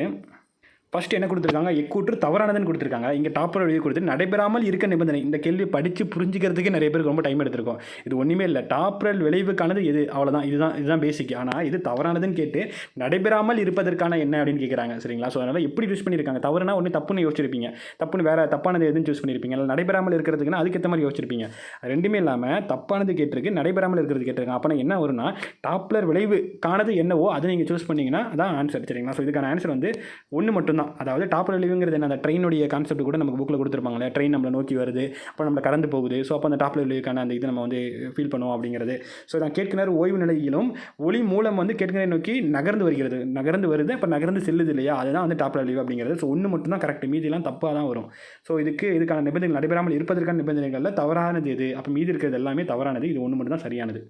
ஃபஸ்ட்டு என்ன கொடுத்துருக்காங்க? எக்கூற்று தவறானதுன்னு கொடுத்துருக்காங்க. இங்கே டாப்பர் விளைவு கொடுத்து நடைபெறாமல் இருக்க நிபந்தனை. இந்த கேள்வி படித்து புரிஞ்சுக்கிறதுக்கு நிறைய பேருக்கு ரொம்ப டைம் எடுத்திருக்கோம். இது ஒன்றுமே இல்லை. டாப்பரல் விளைவுக்கானது இது. அவ்வளோதான் இதுதான் இதுதான் பேசிக் ஆனால் இது தவறானதுன்னு கேட்டு நடைபெறாமல் இருப்பதற்கான என்ன அப்படின்னு கேட்குறாங்க சரிங்களா? ஸோ அதனால் எப்படி யூஸ் பண்ணியிருக்காங்க? தவறுனா ஒன்று தப்புன்னு யோசிச்சிருப்பீங்க. தப்புன்னு வேறு தப்பானது எதுன்னு சூஸ் பண்ணியிருப்பீங்க. இல்லை நடைபெறாமல் இருக்கிறதுக்குன்னா அதுக்கேற்ற மாதிரி யோசிச்சிருப்பீங்க. ரெண்டுமே இல்லாமல் தப்பானது கேட்டிருக்கு நடைபெறாமல் இருக்கிறது கேட்டிருக்காங்க அப்போ என்ன வரும்னா டாப்லர் விளைவுக்கானது என்னவோ அதை நீங்கள் சூஸ் பண்ணிங்கன்னா அதான் ஆன்சர் சரிங்களா? ஸோ இதுக்கான ஆன்சர் வந்து ஒன்று மட்டும்தான். அதாவது டாப்லர் விளைவுங்கிறது என்ன அந்த ட்ரெயினுடைய கான்செப்ட் கூட நமக்கு புக்கில் கொடுத்துருப்பாங்களே ட்ரெயின் நம்மளை நோக்கி வருது அப்போ நம்மளை கடந்து போகுது. ஸோ அப்போ அந்த டாப்லர் லீவுக்கான அந்த இது நம்ம வந்து ஃபீல் பண்ணுவோம் அப்படிங்கிறது. ஸோ நான் கேட்கிற ஓய்வு நிலையிலும் ஒளி மூலம் வந்து கேட்கிற நோக்கி நகர்ந்து வருகிறது. நகர்ந்து வருது அப்போ நகர்ந்து செல்லுது இல்லையா? அதுதான் வந்து டாப்லர் விளைவு அப்படிங்கிறது. ஸோ ஒன்று மட்டும் தான் கரெக்ட் மீதிலாம் தப்பாக தான் வரும். ஸோ இதுக்கு இதுக்கான நிபந்தனைகள் நடைபெறாமல் இருப்பதற்கான நிபந்தனைகளில் தவறானது இது அப்போ மீதி இருக்கிறது எல்லாமே தவறானது. இது ஒன்று மட்டும் தான் சரியானது.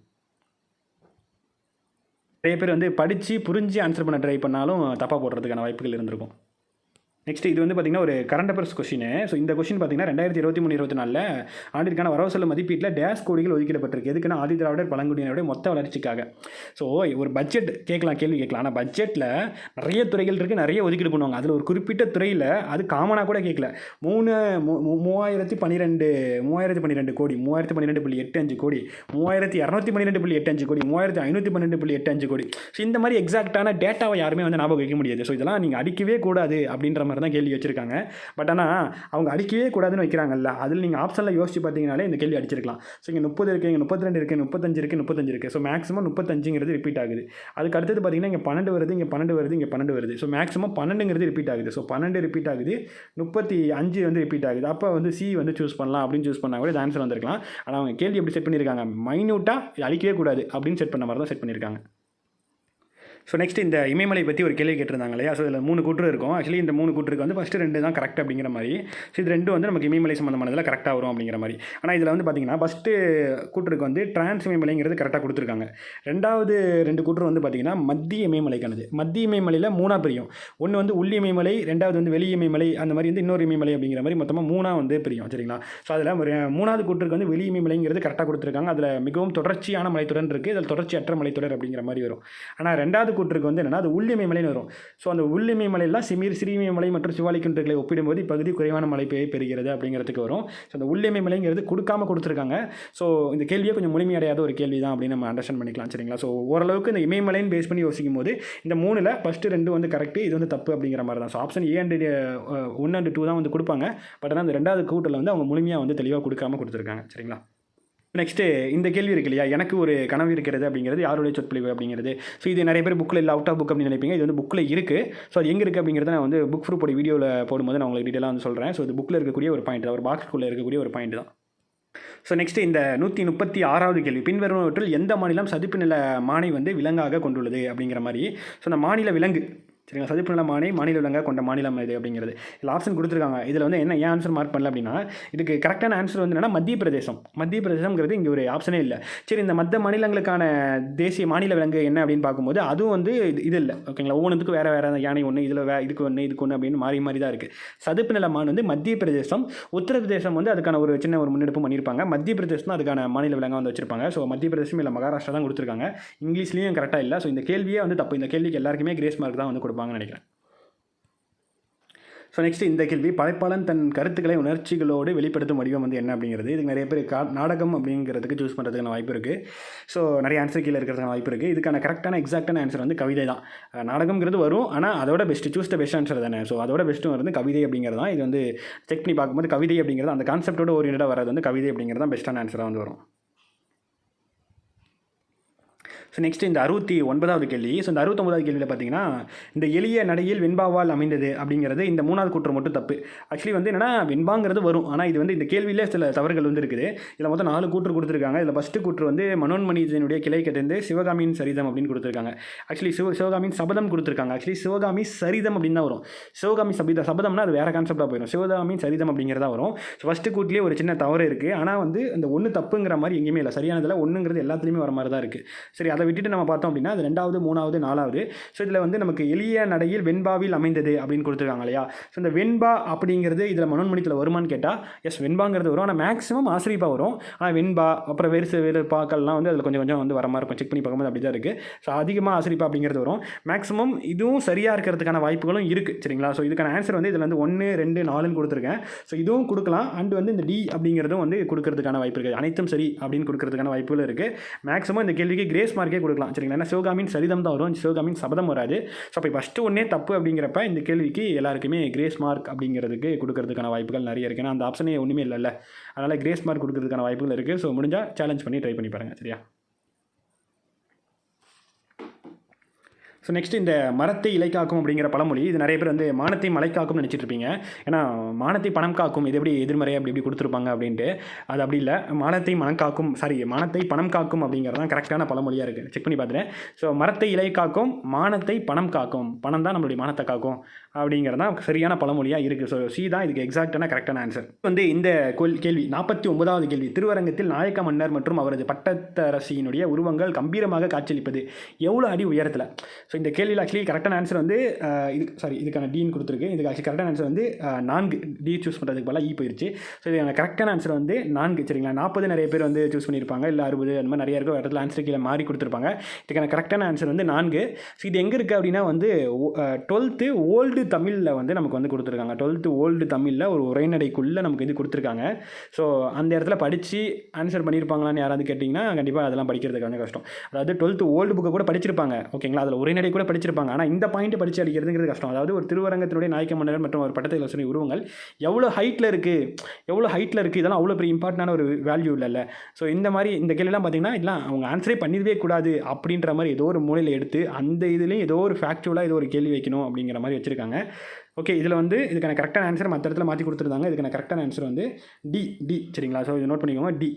நிறைய பேர் வந்து படித்து புரிஞ்சு ஆன்சர் பண்ண ட்ரை பண்ணாலும் தப்பாக போடுறதுக்கான வாய்ப்புகள் இருந்திருக்கும். நெக்ஸ்ட் இது வந்து பார்த்திங்கன்னா ஒரு கரண்ட் அஃபேர்ஸ் கொஷின் ஸோ இந்த கொஷின் பார்த்தீங்கன்னா ரெண்டாயிரத்தி இருபத்தி மூணு இருபத்தி நாலில் ஆண்டிற்கான வரவு செலவு மதிப்பீட்டில் டேஸ் கோடிகள் ஒதுக்கிடப்பட்டிருக்கு. எதுக்குன்னா ஆதி திராவிடர் பழங்குடியினருடைய மொத்த வளர்ச்சிக்காக. ஸோ ஒரு பட்ஜெட் கேட்கலாம் கேள்வி கேட்கலாம். ஆனால் பட்ஜெட்டில் நிறைய துறைகள் இருக்குது நிறைய ஒதுக்கீடு பண்ணுவாங்க. அதில் ஒரு குறிப்பிட்ட துறையில் அது காமனாக கூட கேட்கல. மூணு மூ- மூவாயிரத்தி பன்னிரெண்டு மூவாயிரத்தி பன்னிரெண்டு கோடி மூவாயிரத்தி பன்னிரெண்டு புள்ளி எட்டு அஞ்சு கோடி மூவாயிரத்தி இரநூத்தி பன்னிரெண்டு புள்ளி எட்டு அஞ்சு கோடி மூவாயிரத்தி ஐநூற்றி பன்னெண்டு புள்ளி எட்டு அஞ்சு கோடி. ஸோ இந்த மாதிரி எக்ஸாக்டான டேட்டாவை யாருமே வந்து ஞாபகம் வைக்க முடியாது. ஸோ இதெல்லாம் நீங்கள் அடிக்கவே கூடாது அப்படின்ற மாதிரி தான் கேள்வி வச்சுருக்காங்க. பட் ஆனால் அவங்க அடிக்கவே கூடாதுன்னு வைக்கிறாங்கல்ல. அதில் நீங்கள் ஆப்ஷனில் யோசிச்சு பார்த்தீங்கனாலே இந்த கேள்வி அடிச்சிருக்கலாம். ஸோ இங்கே முப்பது இருக்குது இங்கே முப்பத்தி ரெண்டு இருக்குது முப்பத்தஞ்சு இருக்குது முப்பத்தஞ்சு இருக்குது ஸோ மேக்ஸிமம் முப்பத்தஞ்சுங்கிறது ரிப்பீட் ஆகுது. அதுக்கு அடுத்தது பார்த்தீங்கன்னா இங்கே பன்னெண்டு வருது இங்கே பன்னெண்டு வருது இங்கே பன்னெண்டு வருது. ஸோ மேக்ஸிமம் பன்னெண்டுங்கிறது ரிப்பீட் ஆகுது. ஸோ பன்னெண்டு ரிப்பீட் ஆகுது. முப்பத்தி அஞ்சு வந்து ரிப்பீட் ஆகுது. அப்போ வந்து சி வந்து சூஸ் பண்ணலாம் அப்படின்னு சூஸ் பண்ணால் கூட இது ஆன்சர் வந்திருக்கலாம். ஆனால் அவங்க கேள்வி எப்படி செட் பண்ணியிருக்காங்க மைன்யூட்டாக அழிக்கவே கூடாது அப்படின்னு செட் பண்ண மாதிரி தான் செட் பண்ணியிருக்காங்க ஸோ நெக்ஸ்ட் இந்த இமயமலை பற்றி ஒரு கேள்வி கேட்டிருந்தாங்க இல்லையா? ஸோ இதில் மூணு கூற்று இருக்கும். ஆக்சுவலி இந்த மூணு கூற்றுக்கு வந்து ஃபஸ்ட்டு ரெண்டு தான் கரெக்ட் அப்படிங்கிற மாதிரி. ஸோ இது ரெண்டு வந்து நமக்கு இமயமலை சம்மந்தமானதில் கரெக்டாக வரும் அப்படிங்கிற மாதிரி. ஆனால் இதில் வந்து பார்த்திங்கன்னா ஃபஸ்ட்டு கூற்றுக்கு வந்து டிரான்ஸ் இமயமலைங்கிறது கரெக்டாக கொடுத்துருக்காங்க. ரெண்டாவது ரெண்டு கூற்று வந்து பார்த்தீங்கன்னா மத்திய இமயமலைக்கானது. மத்திய இமயமலையில் மூணாக பிரியும். ஒன்று வந்து உள்ளி இமயமலை ரெண்டாவது வந்து வெளி இமயமலை அந்த மாதிரி வந்து இன்னொரு இமயமலை அப்படிங்கிற மாதிரி மொத்தமாக மூணாக வந்து பிரியும். சரிங்களா? ஸோ அதில் ஒரு மூணாவது கூற்றுக்கு வந்து வெளி இமயமலைங்கிறது கரெக்டாக கொடுத்துருக்காங்க. அதில் மிகவும் தொடர்ச்சியான மலைத்தொடர் இருக்குது இதில் தொடர்ச்சியற்ற மலைத்தொடர் அப்படிங்கிற மாதிரி வரும். ஆனால் ரெண்டாவது கூற்றுக்கு வந்து என்னன்னா அது உள்ளிமை மலைன்னு வரும். ஸோ அந்த உள்ளிமை மலையெல்லாம் சிமீர் சிறிமை மலை மற்றும் சிவாலிக்குன்றுகளை ஒப்பிடும்போது இப்பகுதி குறைவான மழை பெய்ய பெறுகிறது அப்படிங்கிறதுக்கு வரும். ஸோ அந்த உள்ளிமை மலைங்கிறது கொடுக்காம கொடுத்துருக்காங்க. ஸோ இந்த கேள்வியே கொஞ்சம் முழுமையடையாத ஒரு கேள்வி தான் அப்படின்னு நம்ம அண்டர்ஸ்டாண்ட் பண்ணிக்கலாம் சரிங்களா? ஸோ ஓரளவுக்கு இந்த இமயமலைன்னு பேஸ் பண்ணி யோசிக்கும் போது இந்த மூணில் ஃபஸ்ட்டு ரெண்டு வந்து கரெக்டு இது வந்து தப்பு அப்படிங்கிற மாதிரி தான். So option A and one and two தான் வந்து கொடுப்பாங்க. பட் ஆனால் அந்த ரெண்டாவது கூட்டில் வந்து அவங்க முழுமையாக வந்து தெளிவாக கொடுக்காம கொடுத்துருக்காங்க சரிங்களா? நெக்ஸ்ட்டு இந்த கேள்வி இருக்கு இல்லையா? எனக்கு ஒரு கனவு இருக்கிறது அப்படிங்கிறது யாருடைய சொற்பொழிவு அப்படிங்கிறது. ஸோ இது நிறைய பேர் புக்கில் இல்லை அவுட் ஆஃப் புக் அப்படின்னு நினைப்பீங்க. இது வந்து புக்கில் இருக்குது ஸோ அது எங்கே இருக்குது அப்படிங்கிறத நான் வந்து புக் ப்ரூப் வீடியோவில் போடும்போது நான் உங்களுக்கு டீட்டெயிலாக வந்து சொல்கிறேன் ஸோ இது புக்கில் இருக்கக்கூடிய ஒரு பாயிண்ட் தான். ஒரு பாக்ஸ்க்குள்ளே இருக்கக்கூடிய ஒரு பாயிண்ட் தான். ஸோ நெக்ஸ்ட்டு இந்த நூற்றி முப்பத்தி ஆறாவது கேள்வி. பின்வருவற்றில் எந்த மாநிலம் சதுப்பு நில மானை வந்து விலங்காக கொண்டுள்ளது அப்படிங்கிற மாதிரி. ஸோ அந்த மாநில விலங்கு சரிங்களா? சதுப்பு நில மானை மாநில விலங்காக கொண்ட மாநிலம் இது அப்படிங்கிறது. இதில் ஆப்ஷன் கொடுத்துருக்காங்க. இதில் வந்து என்ன ஏன் ஆன்சர் மார்க் பண்ணல அப்படின்னா இதுக்கு கரெக்டான ஆன்சர் வந்து என்னன்னா மத்திய பிரதேசம். மத்திய பிரதேசங்கிறது இங்கே ஒரு ஆப்ஷனே இல்லை. சரி இந்த மற்ற மாநிலங்களுக்கான தேசிய மாநில விலங்கு என்ன அப்படின்னு பார்க்கும்போது அதுவும் வந்து இது இது இல்லை ஓகேங்களா ஒவ்வொன்றுத்துக்கும் வேறு வேறு யானை ஒன்று இதில் வே இதுக்கு ஒன்று இதுக்கு ஒன்று அப்படின்னு மாறி மாறி தான் இருக்குது சதுப்பு நில மான் வந்து மத்திய பிரதேசம் உத்தரப்பிரதேசம் வந்து அதுக்கான ஒரு சின்ன ஒரு முன்னெடுப்பு பண்ணியிருப்பாங்க. மத்திய பிரதேசம் தான் அதுக்கான மாநில விலங்காக வந்து வச்சிருப்பாங்க. ஸோ மத்திய பிரதேசம் இல்லை மகாராஷ்டிரா தான் கொடுத்துருக்காங்க. இங்கிலீஷ்லேயும் கரெக்டாக இல்லை. ஸோ இந்த கேள்வியே வந்து தப்பு. இந்த கேள்விக்கு எல்லாருக்குமே கிரேஸ் மார்க் தான் வந்து கொடுப்பாங்க. கொடுப்பாங்கன்னு நினைக்கிறேன். ஸோ நெக்ஸ்ட் இந்த கேள்வி படைப்பாளன் தன் கருத்துக்களை உணர்ச்சிகளோடு வெளிப்படுத்தும் வடிவம் வந்து என்ன அப்படிங்கிறது? இதுக்கு நிறைய பேர் கா நாடகம் அப்படிங்கிறதுக்கு சூஸ் பண்ணுறதுக்கான வாய்ப்பு இருக்குது ஸோ நிறைய ஆன்சர் கீழே இருக்கிறதுக்கான வாய்ப்பு இருக்குது இதுக்கான கரெக்டான எக்ஸாக்டான ஆன்சர் வந்து கவிதை தான். நாடகம்ங்கிறது வரும் ஆனால் அதோட best choose the best answer தானே. ஸோ அதோட பெஸ்ட்டும் வந்து கவிதை அப்படிங்கிறது தான். இது வந்து செக் பண்ணி பார்க்கும்போது கவிதை அப்படிங்கிறது அந்த கான்செப்டோட ஓரியன்டாக வர்றது வந்து கவிதை அப்படிங்கிறது தான் பெஸ்ட்டான ஆன்சராக வந்து வரும். ஸோ நெக்ஸ்ட் இந்த அறுபத்தி ஒன்பதாவது கேள்வி. ஸோ இந்த அறுபத்தொம்பதாவது கேள்வியில் பார்த்தீங்கன்னா இந்த எளிய நடையில் வெண்பாவால் அமைந்தது அப்படிங்கிறது இந்த மூணாவது கூற்று மட்டும் தப்பு. ஆக்சுவலி வந்து என்னன்னா வெண்பாங்கிறது வரும். ஆனால் இது வந்து இந்த கேள்வியிலே சில தவறுகள் வந்து இருக்குது. இதில் மொத்தம் நாலு கூற்று கொடுத்துருக்காங்க. இதில் ஃபஸ்ட்டு கூற்று வந்து மனோன்மணிஜனுடைய கிளை கட்டிருந்து சிவகாமியின் சரிதம் அப்படின்னு கொடுத்துருக்காங்க. ஆக்சுவலி சிவ சிவகாமியின் சபதம் கொடுத்துருக்காங்க. ஆக்சுவலி சிவகாமி சரிதம் அப்படின்னு தான் வரும். சிவகாமி சபித சபதம்னா அது வேறு கான்செப்டாக போயிடும் சிவகாமியின் சரிதம் அப்படிங்கிறதா வரும். ஸோ ஃபஸ்ட்டு கூட்டிலே ஒரு சின்ன தவறு இருக்குது ஆனால் வந்து அந்த ஒன்று தப்புங்கிற மாதிரி எங்கேயுமே இல்லை. சரியானதில் ஒன்றுங்கிறது எல்லாத்துலேயுமே வர மாதிரி தான் இருக்குது சரி அதை அதை விட்டுட்டு நம்ம பார்த்தோம் அப்படின்னா அது ரெண்டாவது மூணாவது நாலாவது. ஸோ இதில் வந்து நமக்கு எளிய நடையில் வெண்பாவில் அமைந்தது அப்படின்னு கொடுத்துருக்காங்க இல்லையா? ஸோ இந்த வெண்பா அப்படிங்கிறது இதில் மனோன்மணித்தில் வருமான்னு கேட்டால் எஸ் வெண்பாங்கிறது வரும். ஆனால் மேக்ஸிமம் ஆசிரியப்பா வரும். ஆனால் வெண்பா அப்புறம் வேறு வேறு பாக்கள்லாம் வந்து அதில் கொஞ்சம் கொஞ்சம் வந்து வர மாதிரி இருக்கும். செக் பண்ணி பார்க்கும்போது அப்படி தான் இருக்குது ஸோ அதிகமாக ஆசிரியப்பா அப்படிங்கிறது வரும். மேக்ஸிமம் இதுவும் சரியாக இருக்கிறதுக்கான வாய்ப்புகளும் இருக்குது சரிங்களா? ஸோ இதுக்கான ஆன்சர் வந்து இதில் வந்து ஒன்று ரெண்டு நாலுன்னு கொடுத்துருக்கேன். ஸோ இதுவும் கொடுக்கலாம். அண்ட் வந்து இந்த டி அப்படிங்கிறதும் வந்து கொடுக்கறதுக்கான வாய்ப்பு இருக்குது அனைத்தும் சரி அப்படின்னு கொடுக்கறதுக்கான வாய்ப்புகள் இருக்குது மேக்ஸிமம் இந்த கேள்விக்கு கிரேஸ் மார்க்கே கொடுக்கலாம். சரிங்களா? ஏன்னா சிவகாமின் சரிதம் தான் வரும். சிவகாமின் சபதம் வராது. ஸோ அப்போ ஃபஸ்ட்டு ஒன்றே தப்பு அப்படிங்கிறப்ப இந்த கேள்விக்கு எல்லாருக்குமே கிரேஸ் மார்க் அப்படிங்கிறதுக்கு கொடுக்கறதுக்கான வாய்ப்புகள் நிறைய இருக்குது ஏன்னா அந்த ஆப்ஷனே ஒன்றுமே இல்லைல்ல. அதனால் கிரேஸ் மார்க் கொடுக்கறதுக்கான வாய்ப்புகள் இருக்குது ஸோ முடிஞ்சால் சேலஞ்ச் பண்ணி ட்ரை பண்ணி பாருங்கள் சரியா? ஸோ நெக்ஸ்ட் இந்த மரத்தை இலை காக்கும் அப்படிங்கிற பழமொழி இது நிறைய பேர் வந்து மானத்தை மலை காக்கும்னு நினச்சிட்டு இருப்பீங்க. ஏன்னா மானத்தை பணம் காக்கும் இது எப்படி எதிர்மறை அப்படி இப்படி கொடுத்துருப்பாங்க அப்படின்ட்டு. அது அப்படி இல்லை. மானத்தை மனம் காக்கும் சாரி மானத்தை பணம் காக்கும் அப்படிங்கிறது தான் கரெக்டான பழமொழியாக இருக்குது செக் பண்ணி பார்த்துட்டேன் ஸோ மரத்தை இலை காக்கும் மானத்தை பணம் காக்கும். பணம் தான் நம்மளுடைய மானத்தை காக்கும் அப்படிங்கிறது தான் சரியான பழமொழியாக இருக்குது ஸோ சி தான் இதுக்கு எக்ஸாக்டான கரெக்டான ஆன்சர் வந்து இந்த கேள்வி நாற்பத்தி ஒன்பதாவது கேள்வி. திருவரங்கத்தில் நாயக்க மன்னர் மற்றும் அவரது பட்டத்தரசியினுடைய உருவங்கள் கம்பீரமாக காட்சியளிப்பது எவ்வளோ அடி உயரத்தில்? ஸோ இந்த கேள்வியில் ஆக்சுவலி கரெக்டான ஆன்சர் வந்து இது சாரி இதுக்கான டீன் கொடுத்துருக்கு. இதுக்கு ஆக்சுவலி கரெக்டான ஆன்சர் வந்து நான்கு. டி சூஸ் பண்ணுறதுக்கு பதிலாக இ e போயிடுச்சு ஸோ இதுக்கான கரெக்டான ஆன்சர் வந்து நான்கு சரிங்களா? நாற்பது நிறைய பேர் வந்து சூஸ் பண்ணியிருப்பாங்க. இல்லை அறுபது அந்த மாதிரி நிறைய இருக்கும் இடத்துல ஆன்சர் கீழே மாறி கொடுத்துருப்பாங்க. இதுக்கான கரெக்டான ஆன்சர் வந்து நான்கு. ஸோ இது எங்கே இருக்குது அப்படின்னா வந்து டுவெல்த்து ஓல்டு தமிழில் வந்து நமக்கு வந்து கொடுத்துருக்காங்க. டுவெல்த்து ஓல்டு தமிழில் ஒரு உரைநடைக்குள்ளே நமக்கு இது கொடுத்துருக்காங்க. ஸோ அந்த இடத்துல படித்து ஆன்சர் பண்ணியிருப்பாங்களான்னு யாராவது கேட்டிங்கன்னா கண்டிப்பாக அதெல்லாம் படிக்கிறதுக்கு வந்து கஷ்டம். அதாவது டுவெல்த்து ஓல்டு புக்கை கூட படிச்சிருப்பாங்க. ஓகேங்களா? அதில் உரைநடை கூட படிச்சிருப்பாங்க. ஆனால் இந்த பாயிண்ட் படித்து அடிக்கிறதுங்கிறது கஷ்டம். அதாவது ஒரு திருவரங்கத்தினுடைய நாயக்க மன்னர் மற்றும் ஒரு பட்டத்தில் சொல்லி உருவங்கள் எவ்வளோ ஹைட்டில் இருக்குது எவ்வளோ ஹைட்டில் இருக்குது இதெல்லாம் அவ்வளோ பெரிய இம்பார்ட்டண்டான ஒரு வேல்யூ இல்லைல்ல. ஸோ இந்த மாதிரி இந்த கேள்விலாம் பார்த்தீங்கன்னா இதெல்லாம் அவங்க ஆன்சரே பண்ணிடவே கூடாது அப்படின்ற மாதிரி ஏதோ ஒரு மூலையில் எடுத்து அந்த இதுலேயும் ஏதோ ஒரு ஃபேக்சுவலாக ஏதோ ஒரு கேள்வி வைக்கணும் அப்படிங்கிற மாதிரி வச்சுருக்காங்க. ஓகே இதில் வந்து இதுக்கான கரெக்டான ஆன்சர் மற்ற இடத்துல மாற்றி கொடுத்துருந்தாங்க. இதுக்கான கரெக்டான ஆன்சர் வந்து டி டி சரிங்களா? ஸோ இது நோட் பண்ணிக்கோங்க. டி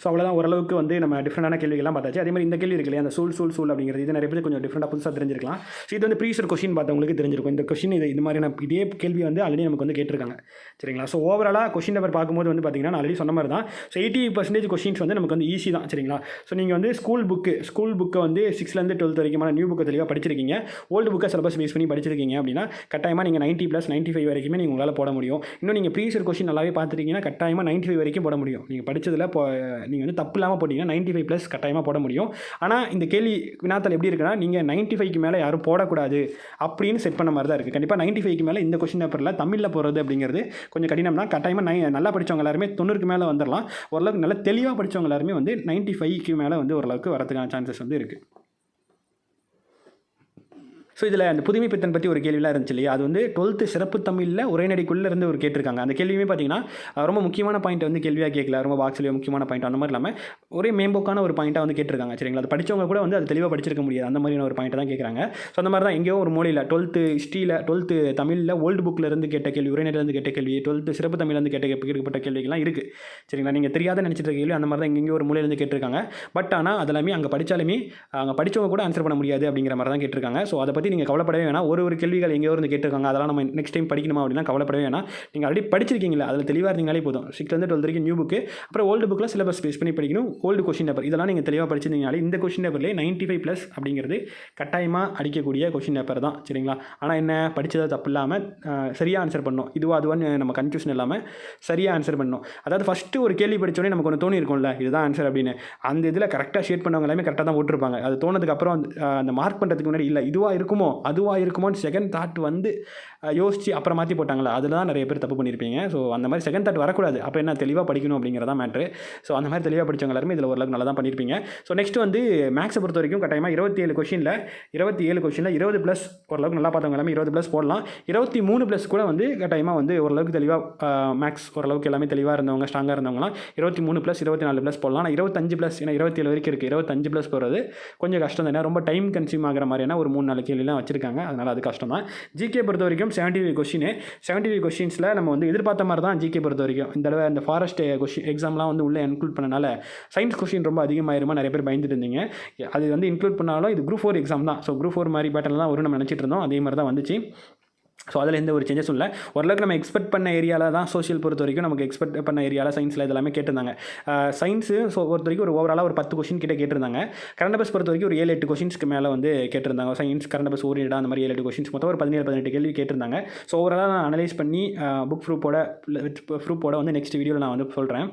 ஸோ அவ்வளோதான் ஓரளவுக்கு வந்து நம்ம டிஃப்ரெண்டான கேள்விகள்லாம் பார்த்தாச்சு. அதே மாதிரி இந்த கேள்வி இருக்கு இல்லையா அந்த சூல் சூல் சூல் அப்படிங்கிறது இது நிறைய பேர் கொஞ்சம் டிஃப்ரெண்டாக புதுசாக தெரிஞ்சிருக்கலாம். ஸோ இது வந்து ப்ரீஷர் கொஷின் பார்த்தவங்களுக்கு தெரிஞ்சிருக்கும். இந்த கொஷின் இது இது மாதிரியான இதே கேள்வி வந்து ஆல்ரெடி நமக்கு வந்து கேட்டிருக்காங்க. சரிங்களா? ஸோ ஓவராலாக கொஷின் நம்பர் பார்க்கும்போது வந்து பார்த்தீங்கன்னா நான் ஆல்ரெடி சொன்ன மாதிரி தான். ஸோ எயிட்டி பர்சன்டேஜ் கொஷின்ஸ் வந்து நமக்கு வந்து ஈஸி தான். சரிங்களா? ஸோ நீங்கள் வந்து ஸ்கூல் புக்கு ஸ்கூல் புக்கை வந்து சிக்ஸ்லேருந்து டுவெல்த் வரைக்குமான நியூ புக்கை தெளிவாக படிச்சிருக்கீங்க. ஓல்டு புக்கை சிலபஸ் பேஸ் பண்ணி படிச்சிருக்கீங்க அப்படின்னா கட்டாயமாக நீங்கள் நைன்ட்டி ப்ளஸ் நைன்ட்டி ஃபைவ் வரைக்குமே நீங்கள் உங்களால் போட முடியும். இன்னும் நீங்கள் ப்ரீஷர் கொஷின் நல்லாவே பார்த்துருக்கீங்கன்னா கட்டாயமாக நைன்ட்டி ஃபைவ் வரைக்கும் போட முடியும். நீங்கள் படித்ததில் இப்போ நீங்கள் வந்து தப்பு இல்லாமல் போட்டிங்கன்னா நைன்ட்டி ஃபைவ் ப்ளஸ் கட்டாயமாக போட முடியும். ஆனால் இந்த கேள்வி வினாத்தல் எப்படி இருக்குன்னா நீங்கள் நைன்ட்டி ஃபைவ்க்கு மேலே யாரும் போடக்கூடாது அப்படின்னு செட் பண்ண மாதிரி தான் இருக்குது கண்டிப்பாக நைன்ட்டி ஃபைவ்க்கு மேலே இந்த கொஷின் பேப்பரில் தமிழில் போகிறது அப்படிங்கிறது கொஞ்சம் கடினம் தான் கட்டாயமாக நை நல்லா படித்தவங்க எல்லாருமே தொண்ணூறுக்கு மேலே வந்துடலாம் ஓரளவுக்கு நல்லா தெளிவாக படித்தவங்க எல்லாருமே வந்து நைன்ட்டி ஃபைவ்க்கு மேலே வந்து ஓரளவுக்கு வரதுக்கான சான்சஸ் வந்து இருக்குது ஸோ இதில் அந்த புதுமை பித்தன் பற்றி ஒரு கேள்விலாம் இருந்துச்சு இல்லையா? அது வந்து டுவெல்த்து சிறப்பு தமிழில் உரைநடைக்குள்ளே இருந்து ஒரு கேட்டிருக்காங்க. அந்த கேள்வியுமே பார்த்தீங்கன்னா ரொம்ப முக்கியமான பாயிண்ட் வந்து கேள்வியாக கேட்கல ரொம்ப பாக்ஸ்லேயே முக்கியமான பாயிண்ட் அந்த மாதிரி இல்லாமல் ஒரே மேம்போக்கான ஒரு பாயிண்ட்டாக வந்து கேட்டிருக்காங்க சரிங்களா? அது படித்தவங்க கூட வந்து அது தெளிவாக படிச்சிருக்க முடியாது. அந்த மாதிரியான ஒரு பாயிண்ட்டை தான் கேட்குறாங்க ஸோ அந்த மாதிரி தான் எங்கேயோ ஒரு மூலையில் டுவெல்த்து ஹிஸ்ட்ரியில் டுவெல்த்து தமிழில் ஓல்டு புக்கில் இருந்து கேட்ட கேள்வி உரைநடையிலேருந்து கேட்ட கேள்வி டுவெல்த்து சிறப்பு தமிழ்லேருந்து கேட்ட கேட்கப்பட்ட கேள்விகள்லாம் இருக்குது சரிங்களா? நீங்கள் தெரியாத நினச்சிட்டு இருக்க கேள்வி அந்த மாதிரி தான் எங்கேயோ ஒரு மூலையிலேருந்து கேட்டிருக்காங்க. பட் ஆனால் அதெல்லாமே அங்கே படித்தாலுமே அங்கே படித்தவங்க கூட ஆன்சர் பண்ண முடியாது அப்படிங்கிற மாதிரி தான் கேட்டிருக்காங்க. ஸோ அதை பற்றி நீங்கள் கவலைப்படவே வேணாம். ஒரு ஒரு கேள்விகள் எங்கேயோ இருந்து கேட்டிருக்காங்க. அதெல்லாம் நம்ம நெக்ஸ்ட் டைம் படிக்கணுமா அப்படின்னா கவலைப்படவே வேணாம். நீங்கள் ஆல்ரெடி படிச்சிருக்கீங்களா அதில் தெளிவாக இருந்தீங்களே போதும். சிக்ஸ்த்லேருந்து டுவெல்த் வரைக்கும் நியூ புக்கு அப்புறம் ஓல்டு புக்கில் சிலபஸ் பேஸ் பண்ணி படிக்கணும். ஓல்டு கொஷின் பேப்பர் இதெல்லாம் நீங்கள் தெளிவாக படிச்சிருந்தீங்களே இந்த கொஷின் பேப்பர்லேயே நைன்ட்டி ஃபைவ் ப்ளஸ் அப்படிங்கிறது கட்டாயமாக அடிக்கக்கூடிய கொஷின் பேப்பர் தான். சரிங்களா? ஆனால் என்ன? படித்தது தப்பு இல்லாமல் சரியாக ஆன்சர் பண்ணணும். இதுவா அதுவான்னு நம்ம கன்ஃபியூஷன் இல்லாமல் சரியாக ஆன்சர் பண்ணணும். அதாவது ஃபஸ்ட்டு ஒரு கேள்வி படித்தோடனே நமக்கு ஒன்று தோணியிருக்கும்ல இதுதான் ஆன்சர் அப்படின்னு. அந்த இதில் கரெக்டாக ஷேட் பண்ணவங்க எல்லாமே கரெக்டாக தான் போட்டிருப்பாங்க. அது தோணதுக்கு அப்புறம் அந்த, மார்க் பண்ணுறதுக்கு முன்னாடி இல்லை இதுவாக இருக்கும் அதுவாக இருக்குமோன்னு செகண்ட் தாட் வந்து யோசிச்சு அப்புறம் மாற்றி போட்டாங்களா? அதில் தான் நிறைய பேர் தப்பு பண்ணியிருப்பீங்க ஸோ அந்த மாதிரி செகண்ட் தாட் வரக்கூடாது. அப்போ என்ன தெளிவாக படிக்கணும் அப்படிங்கிறதா மேட்ரு ஸோ அந்த மாதிரி தெளிவாக படிச்சவங்க எல்லாருமே இதில் ஓரளவுக்கு நல்லா தான் பண்ணியிருப்பீங்க ஸோ நெக்ஸ்ட் வந்து மேக்ஸை பொறுத்த வரைக்கும் கட்டாயமாக இருபத்தி ஏழு கொஷினில் இருபத்தி ஏழு கொஷினில் இருபது ப்ளஸ் ஓரளவுக்கு நல்லா பார்த்தவங்க எல்லாமே இருபது ப்ளஸ் போடலாம். இருபத்தி மூணு ப்ளஸ் கூட வந்து கட்டாயமாக வந்து ஓரளவுக்கு தெளிவாக மேக்ஸ் ஓரளவுக்கு எல்லாமே தெளிவாக இருந்தவங்க ஸ்ட்ராங்காக இருந்தவங்களாம் இருபத்தி மூணு ப்ளஸ் இருபத்தி நாலு ப்ளஸ் போடலாம். ஆனால் இருபத்தஞ்சு ப்ளஸ் ஏன்னா இருபத்தி ஏழு வரைக்கும் இருக்குது இருபத்தஞ்சு ப்ளஸ் போகிறது கொஞ்சம் கஷ்டம் தான். ஏன்னா ரொம்ப டைம் கன்சியூம் ஆகிற மாதிரியான ஒரு மூணு நாலு கேள்விலாம் வச்சிருக்காங்க. அதனால் அது கஷ்டம் தான் ஜிகே பொறுத்த வரைக்கும் seventy five question seventy five கொஷின்ஸில் நம்ம வந்து எதிர்பார்த்த மாதிரி தான் ஜிகே பொறுத்த வரைக்கும். இந்த தடவை அந்த ஃபாரஸ்ட் கொஷின் எக்ஸாம்லாம் வந்து உள்ளே இன்க்ளூட் பண்ணனால சயின்ஸ் கொஷின் ரொம்ப அதிகமாயிருமா நிறைய பேர் பயந்துட்டு இருந்தீங்க. அது வந்து இன்க்ளூட் பண்ணாலும் இது குரூப் ஃபோர் எக்ஸாம் தான். ஸோ குரூப் ஃபோர் மாதிரி பேட்டர்ல தான் வரும் நம்ம நினச்சிட்டு இருந்தோம். அதே மாதிரி தான் வந்துச்சு. ஸோ அதில் எந்த ஒரு சேஞ்சஸும் இல்லை. ஓரளவுக்கு நம்ம எக்ஸ்பெக்ட் பண்ண ஏரியாவில் தான் சோஷியல் பொறுத்த வரைக்கும் நமக்கு எக்ஸ்பெக்ட் பண்ண ஏரியாவில் சயின்ஸில் இதெல்லாமே கேட்டிருந்தாங்க. சயின்ஸு ஸோ பொறுத்த வரைக்கும் ஒரு ஓவராலாக ஒரு பத்து கொஷின் கிட்டே கேட்டிருந்தாங்க. கரண்ட் அஃபேர்ஸ் பொறுத்த வரைக்கும் ஒரு ஏழு எட்டு கொஷின்ஸ்க்கு மேலே வந்து கேட்டிருந்தாங்க. சயின்ஸ் கரண்ட் அஃபேர்ஸ் ஓரியடா அந்த மாதிரி ஏழு எட்டு கொஷின்ஸ் மொத்தம் ஒரு பதினேழு பதினெட்டு கேள்வி கேட்டிருந்தாங்க. ஸோ ஓவராலாக நான் அனலைஸ் பண்ணி புக் ப்ரூப்போட வித் ப்ரூப்போட வந்து நெக்ஸ்ட் வீடியோவில் நான் வந்து சொல்கிறேன்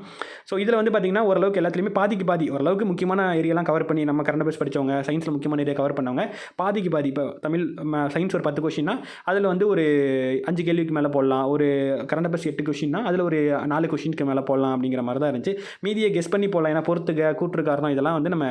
ஸோ இதில் வந்து பார்த்திங்கன்னா ஓரளவுக்கு எல்லாத்துலேயுமே பாதிக்கு பாதி ஓரளவுக்கு முக்கியமான ஏரியாலாம் கவர் பண்ணி நம்ம கரண்ட் அஃபேர்ஸ் படித்தவங்க சயின்ஸில் முக்கியமான ஏரியா கவர் பண்ணவங்க பாதிக்கு பாதி. இப்போ தமிழ் சயின்ஸ் ஒரு பத்து கொஷின்னா அதில் வந்து ஒரு ஒரு அஞ்சு கேள்விக்கு மேலே போடலாம். ஒரு கரண்ட் அஃபேர்ஸ் எட்டு கொஷின்னா அதில் ஒரு நாலு கொஷினுக்கு மேலே போடலாம் அப்படிங்கிற மாதிரி தான் இருந்துச்சு. மீதியை கெஸ் பண்ணி போடலாம். ஏன்னா பொறுத்துக்க கூட்டுருக்காரணம் இதெல்லாம் வந்து நம்ம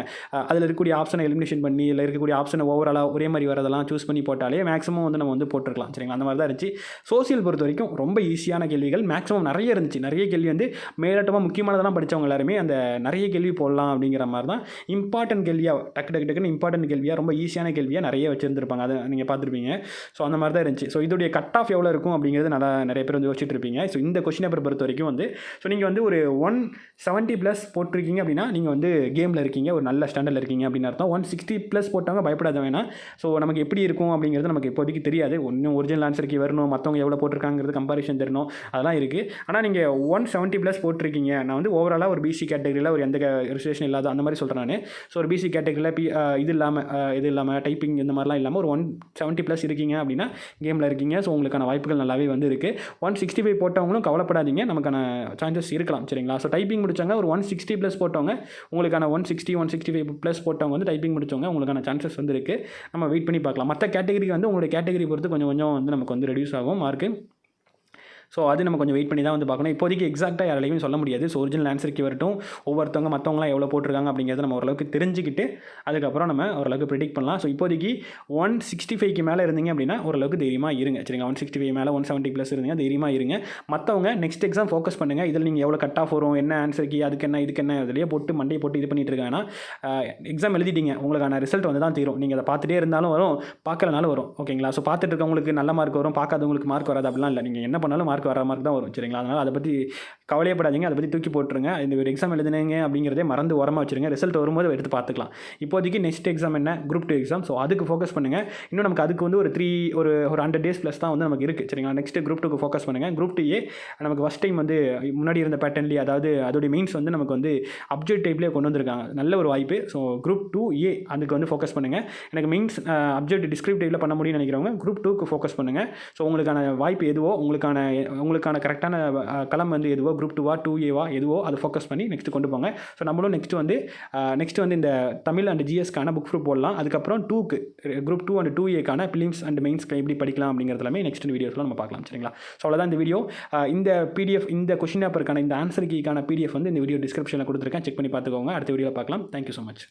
அதில் இருக்கக்கூடிய ஆப்ஷனை எலிமினேஷன் பண்ணி இல்லை இருக்கக்கூடிய ஆப்ஷனை ஓவராலாக ஒரே மாதிரி வரதெல்லாம் சூஸ் பண்ணி போட்டாலே மேக்ஸிமம் வந்து நம்ம வந்து போட்டிருக்கலாம். சரிங்களா? அந்த மாதிரி தான் இருந்துச்சு. சோசியல் பொறுத்த வரைக்கும் ரொம்ப ஈஸியான கேள்விகள். மேக்ஸிமம் நிறைய இருந்துச்சு. நிறைய கேள்வி வந்து மேலோட்டமாக முக்கியமானதெல்லாம் படித்தவங்க எல்லாருமே அந்த நிறைய கேள்வி போடலாம் அப்படிங்கிற மாதிரி தான் இம்பார்ட்டன்ட் கேள்வியாக டக்கு டக்கு டக்குன்னு இம்பார்ட்டன்ட் கேள்வியாக ரொம்ப ஈஸியான கேள்வியாக நிறைய வச்சுருந்துருப்பாங்க. அதை நீங்கள் பார்த்துருப்பீங்க. ஸோ அந்த மாதிரி தான் இருந்துச்சு. ஸோ இது இதோடைய கட் ஆஃப் எவ்வளோ இருக்கும் அப்படிங்கிறது நல்லா நிறைய பேர் வந்து யோசிச்சுட்டு இருப்பீங்க. ஸோ இந்த கொஷின் பேப்பர் பொறுத்த வரைக்கும் வந்து ஸோ நீங்கள் வந்து ஒரு ஒன் செவன்ட்டி ப்ளஸ் போட்டிருக்கீங்க அப்படின்னா நீங்கள் வந்து கேமில் இருக்கீங்க ஒரு நல்ல ஸ்டாண்டர்டில் இருக்கீங்க அப்படின்னு அர்த்தம். ஒன் சிக்ஸ்டி ப்ளஸ் போட்டவங்க பயப்படாத வேணாம். ஸோ நமக்கு எப்படி இருக்கும் அப்படிங்கிறது நமக்கு இப்போதைக்கு தெரியாது. ஒன்றும் ஒரிஜினல் ஆன்சருக்கு வரணும் மற்றவங்க எவ்வளோ போட்டிருக்காங்கிறது கம்பாரிஷன் தெரியணும். அதெல்லாம் இருக்குது ஆனால் நீங்கள் ஒன் செவன்ட்டி ப்ளஸ் போட்டிருக்கீங்க. நான் வந்து ஓவராலாக ஒரு பிசி கேட்டகரியில் ஒரு எந்த ரிசர்வேஷன் இல்லாத அந்த மாதிரி சொல்கிறேன் நான். ஸோ ஒரு பிசி கேட்டகரியில் பி இது இல்லாமல் இது இல்லாமல் டைப்பிங் இந்த மாதிரிலாம் இல்லாமல் ஒரு ஒன் செவன்ட்டி ப்ளஸ் இருக்கீங்க அப்படின்னா கேமில் இருக்கீங்க ஸோ உங்களுக்கான வாய்ப்புகள் நல்லாவே வந்து இருக்குது ஒன் சிக்ஸ்டி ஃபைவ் போட்டவங்களும் கவலைப்படாதீங்க. நமக்கான சான்சஸ் இருக்கலாம். சரிங்களா? ஸோ டைப்பிங் முடிச்சவங்க ஒரு ஒன் சிக்ஸ்டி ப்ளஸ் போட்டவங்க உங்களுக்கான one sixty one sixty five plus போட்டவங்க வந்து டைப்பிங் முடிச்சவங்க உங்களுக்கான சான்சஸ் வந்து இருக்குது நம்ம வெயிட் பண்ணி பார்க்கலாம். மற்ற கேட்டகரிக்கு வந்து உங்களுடைய கேட்டகரி பொறுத்து கொஞ்சம் கொஞ்சம் வந்து நமக்கு வந்து ரெடியூஸ் ஆகும். மார்க்கு ஸோ அது நம்ம கொஞ்சம் வெயிட் பண்ணி தான் வந்து பார்க்கணும். இப்போதைக்கு எக்ஸாக்டாக யாராலையும் சொல்ல முடியாது. ஸோ ஒரிஜினல் ஆன்சருக்கு வரட்டும். ஒவ்வொருத்தவங்க மற்றவங்களாம் எவ்வளோ போட்டிருக்காங்க அப்படிங்கிறத நம்ம ஓரளவுக்கு தெரிஞ்சுக்கிட்டு அதுக்கப்புறம் நம்ம ஓரளவுக்கு ப்ரிடிக் பண்ணலாம். ஸோ இப்போதைக்கு ஒன் சிக்ஸ்டி ஃபைவ்க்கு மேலே இருந்தீங்க அப்படின்னா ஓரளவுக்கு தைரியமாக இருங்க. சரிங்க ஒன் சிக்ஸ்டி ஃபைவ் மேலே ஒன் செவன்ட்டி ப்ளஸ் இருந்தீங்க தைரியமாக இருங்க. மற்றவங்க நெக்ஸ்ட் எக்ஸாம் ஃபோக்கஸ் பண்ணுங்கள் இதில் நீங்கள் எவ்வளோ கட் ஆஃப் வரும் என்ன ஆன்சருக்கு அதுக்கு என்ன இதுக்கு என்ன இதிலேயே போட்டு மண்டையை போட்டு இது பண்ணிட்டு இருக்காங்கன்னா எக்ஸாம் எழுதிட்டீங்க. உங்களுக்கான ரிசல்ட் வந்து தான் தீரும். நீங்கள் அதை பார்த்துட்டே இருந்தாலும் வரும் பார்க்கலனாலும் வரும். ஓகேங்களா ஸோ பார்த்துட்டு இருக்கவங்களுக்கு நல்ல மார்க் வரும் பார்க்காதவங்களுக்கு மார்க் வராது அப்படிலாம் இல்லை. நீங்கள் என்ன பண்ணாலும் மார்க் வர மார்க் தான் வரும் சரிங்களா? அதனால் அதை பற்றி கவலையப்படாதீங்க. அதை பற்றி தூக்கி போட்டுருங்க. இந்த ஒரு எக்ஸாம் எழுதுனீங்க அப்படிங்கிறதே மறந்து உரமாக வச்சுருங்க. ரிசல்ட் வரும்போது எடுத்து பார்த்துக்கலாம். இப்போதைக்கு நெக்ஸ்ட் எக்ஸாம் என்ன? குரூப் டூ எக்ஸாம் ஸோ அதுக்கு ஃபோக்கஸ் பண்ணுங்கள் இன்னும் நமக்கு அதுக்கு வந்து ஒரு த்ரீ ஒரு ஒரு ஹண்ட்ரட் டேஸ் ப்ளஸ் தான் வந்து நமக்கு இருக்குது சரிங்களா? நெக்ஸ்ட் குரூப் டூக்கு ஃபோக்கஸ் பண்ணுங்கள் குரூப் டூ ஏ நமக்கு ஃபஸ்ட் டைம் வந்து முன்னாடி இருந்த பேட்டர்ன்லேயே அதாவது அதோடைய மீன்ஸ் வந்து நமக்கு வந்து அப்ஜெக்ட் டைப்லேயே கொண்டு வந்திருக்காங்க. நல்ல ஒரு வாய்ப்பு. ஸோ குரூப் டூ ஏ அதுக்கு வந்து ஃபோக்கஸ் பண்ணுங்கள் எனக்கு மீன்ஸ் அப்ஜெக்ட் டிஸ்கிரிப்டிவில் பண்ண முடியும்னு நினைக்கிறவங்க குரூப் டூக்கு ஃபோக்கஸ் பண்ணுங்கள் ஸோ உங்களுக்கான வாய்ப்பு எதுவோ உங்களுக்கான உங்களுக்கான கரெக்டான களம் வந்து எதுவோ குரூப் டூவா டூ ஏவா எதுவோ அதை ஃபோக்கஸ் பண்ணி நெக்ஸ்ட் கொண்டு போங்க. ஸோ நம்மளும் நெக்ஸ்ட் வந்து நெக்ஸ்ட் வந்து இந்த தமிழ் அண்ட் ஜிஎஸ்க்கான புக் ப்ரூப் போடலாம். அதுக்கப்புறம் டூக்கு குரூப் டூ அண்ட் டூ ஏக்கான ஃபிலிம்ஸ் அண்ட் மெயின்ஸ்க்கு எப்படி படிக்கலாம் அப்படிங்கிறதுலாமே நெக்ஸ்ட் வீடியோஸில் நம்ம பார்க்கலாம் சரிங்களா? ஸோ அவ்வளோதான் இந்த வீடியோ இந்த பிடிஎஃப் இந்த கொஷின் பேப்பருக்கான இந்த ஆன்சர் கீக்கான பிடிஎஃப் வந்து இந்த வீடியோ டிஸ்கிரிப்ஷனில் கொடுத்துருக்கேன். செக் பண்ணி பார்த்துக்கோங்க. அடுத்த வீடியோவில் பார்க்கலாம். Thank you so much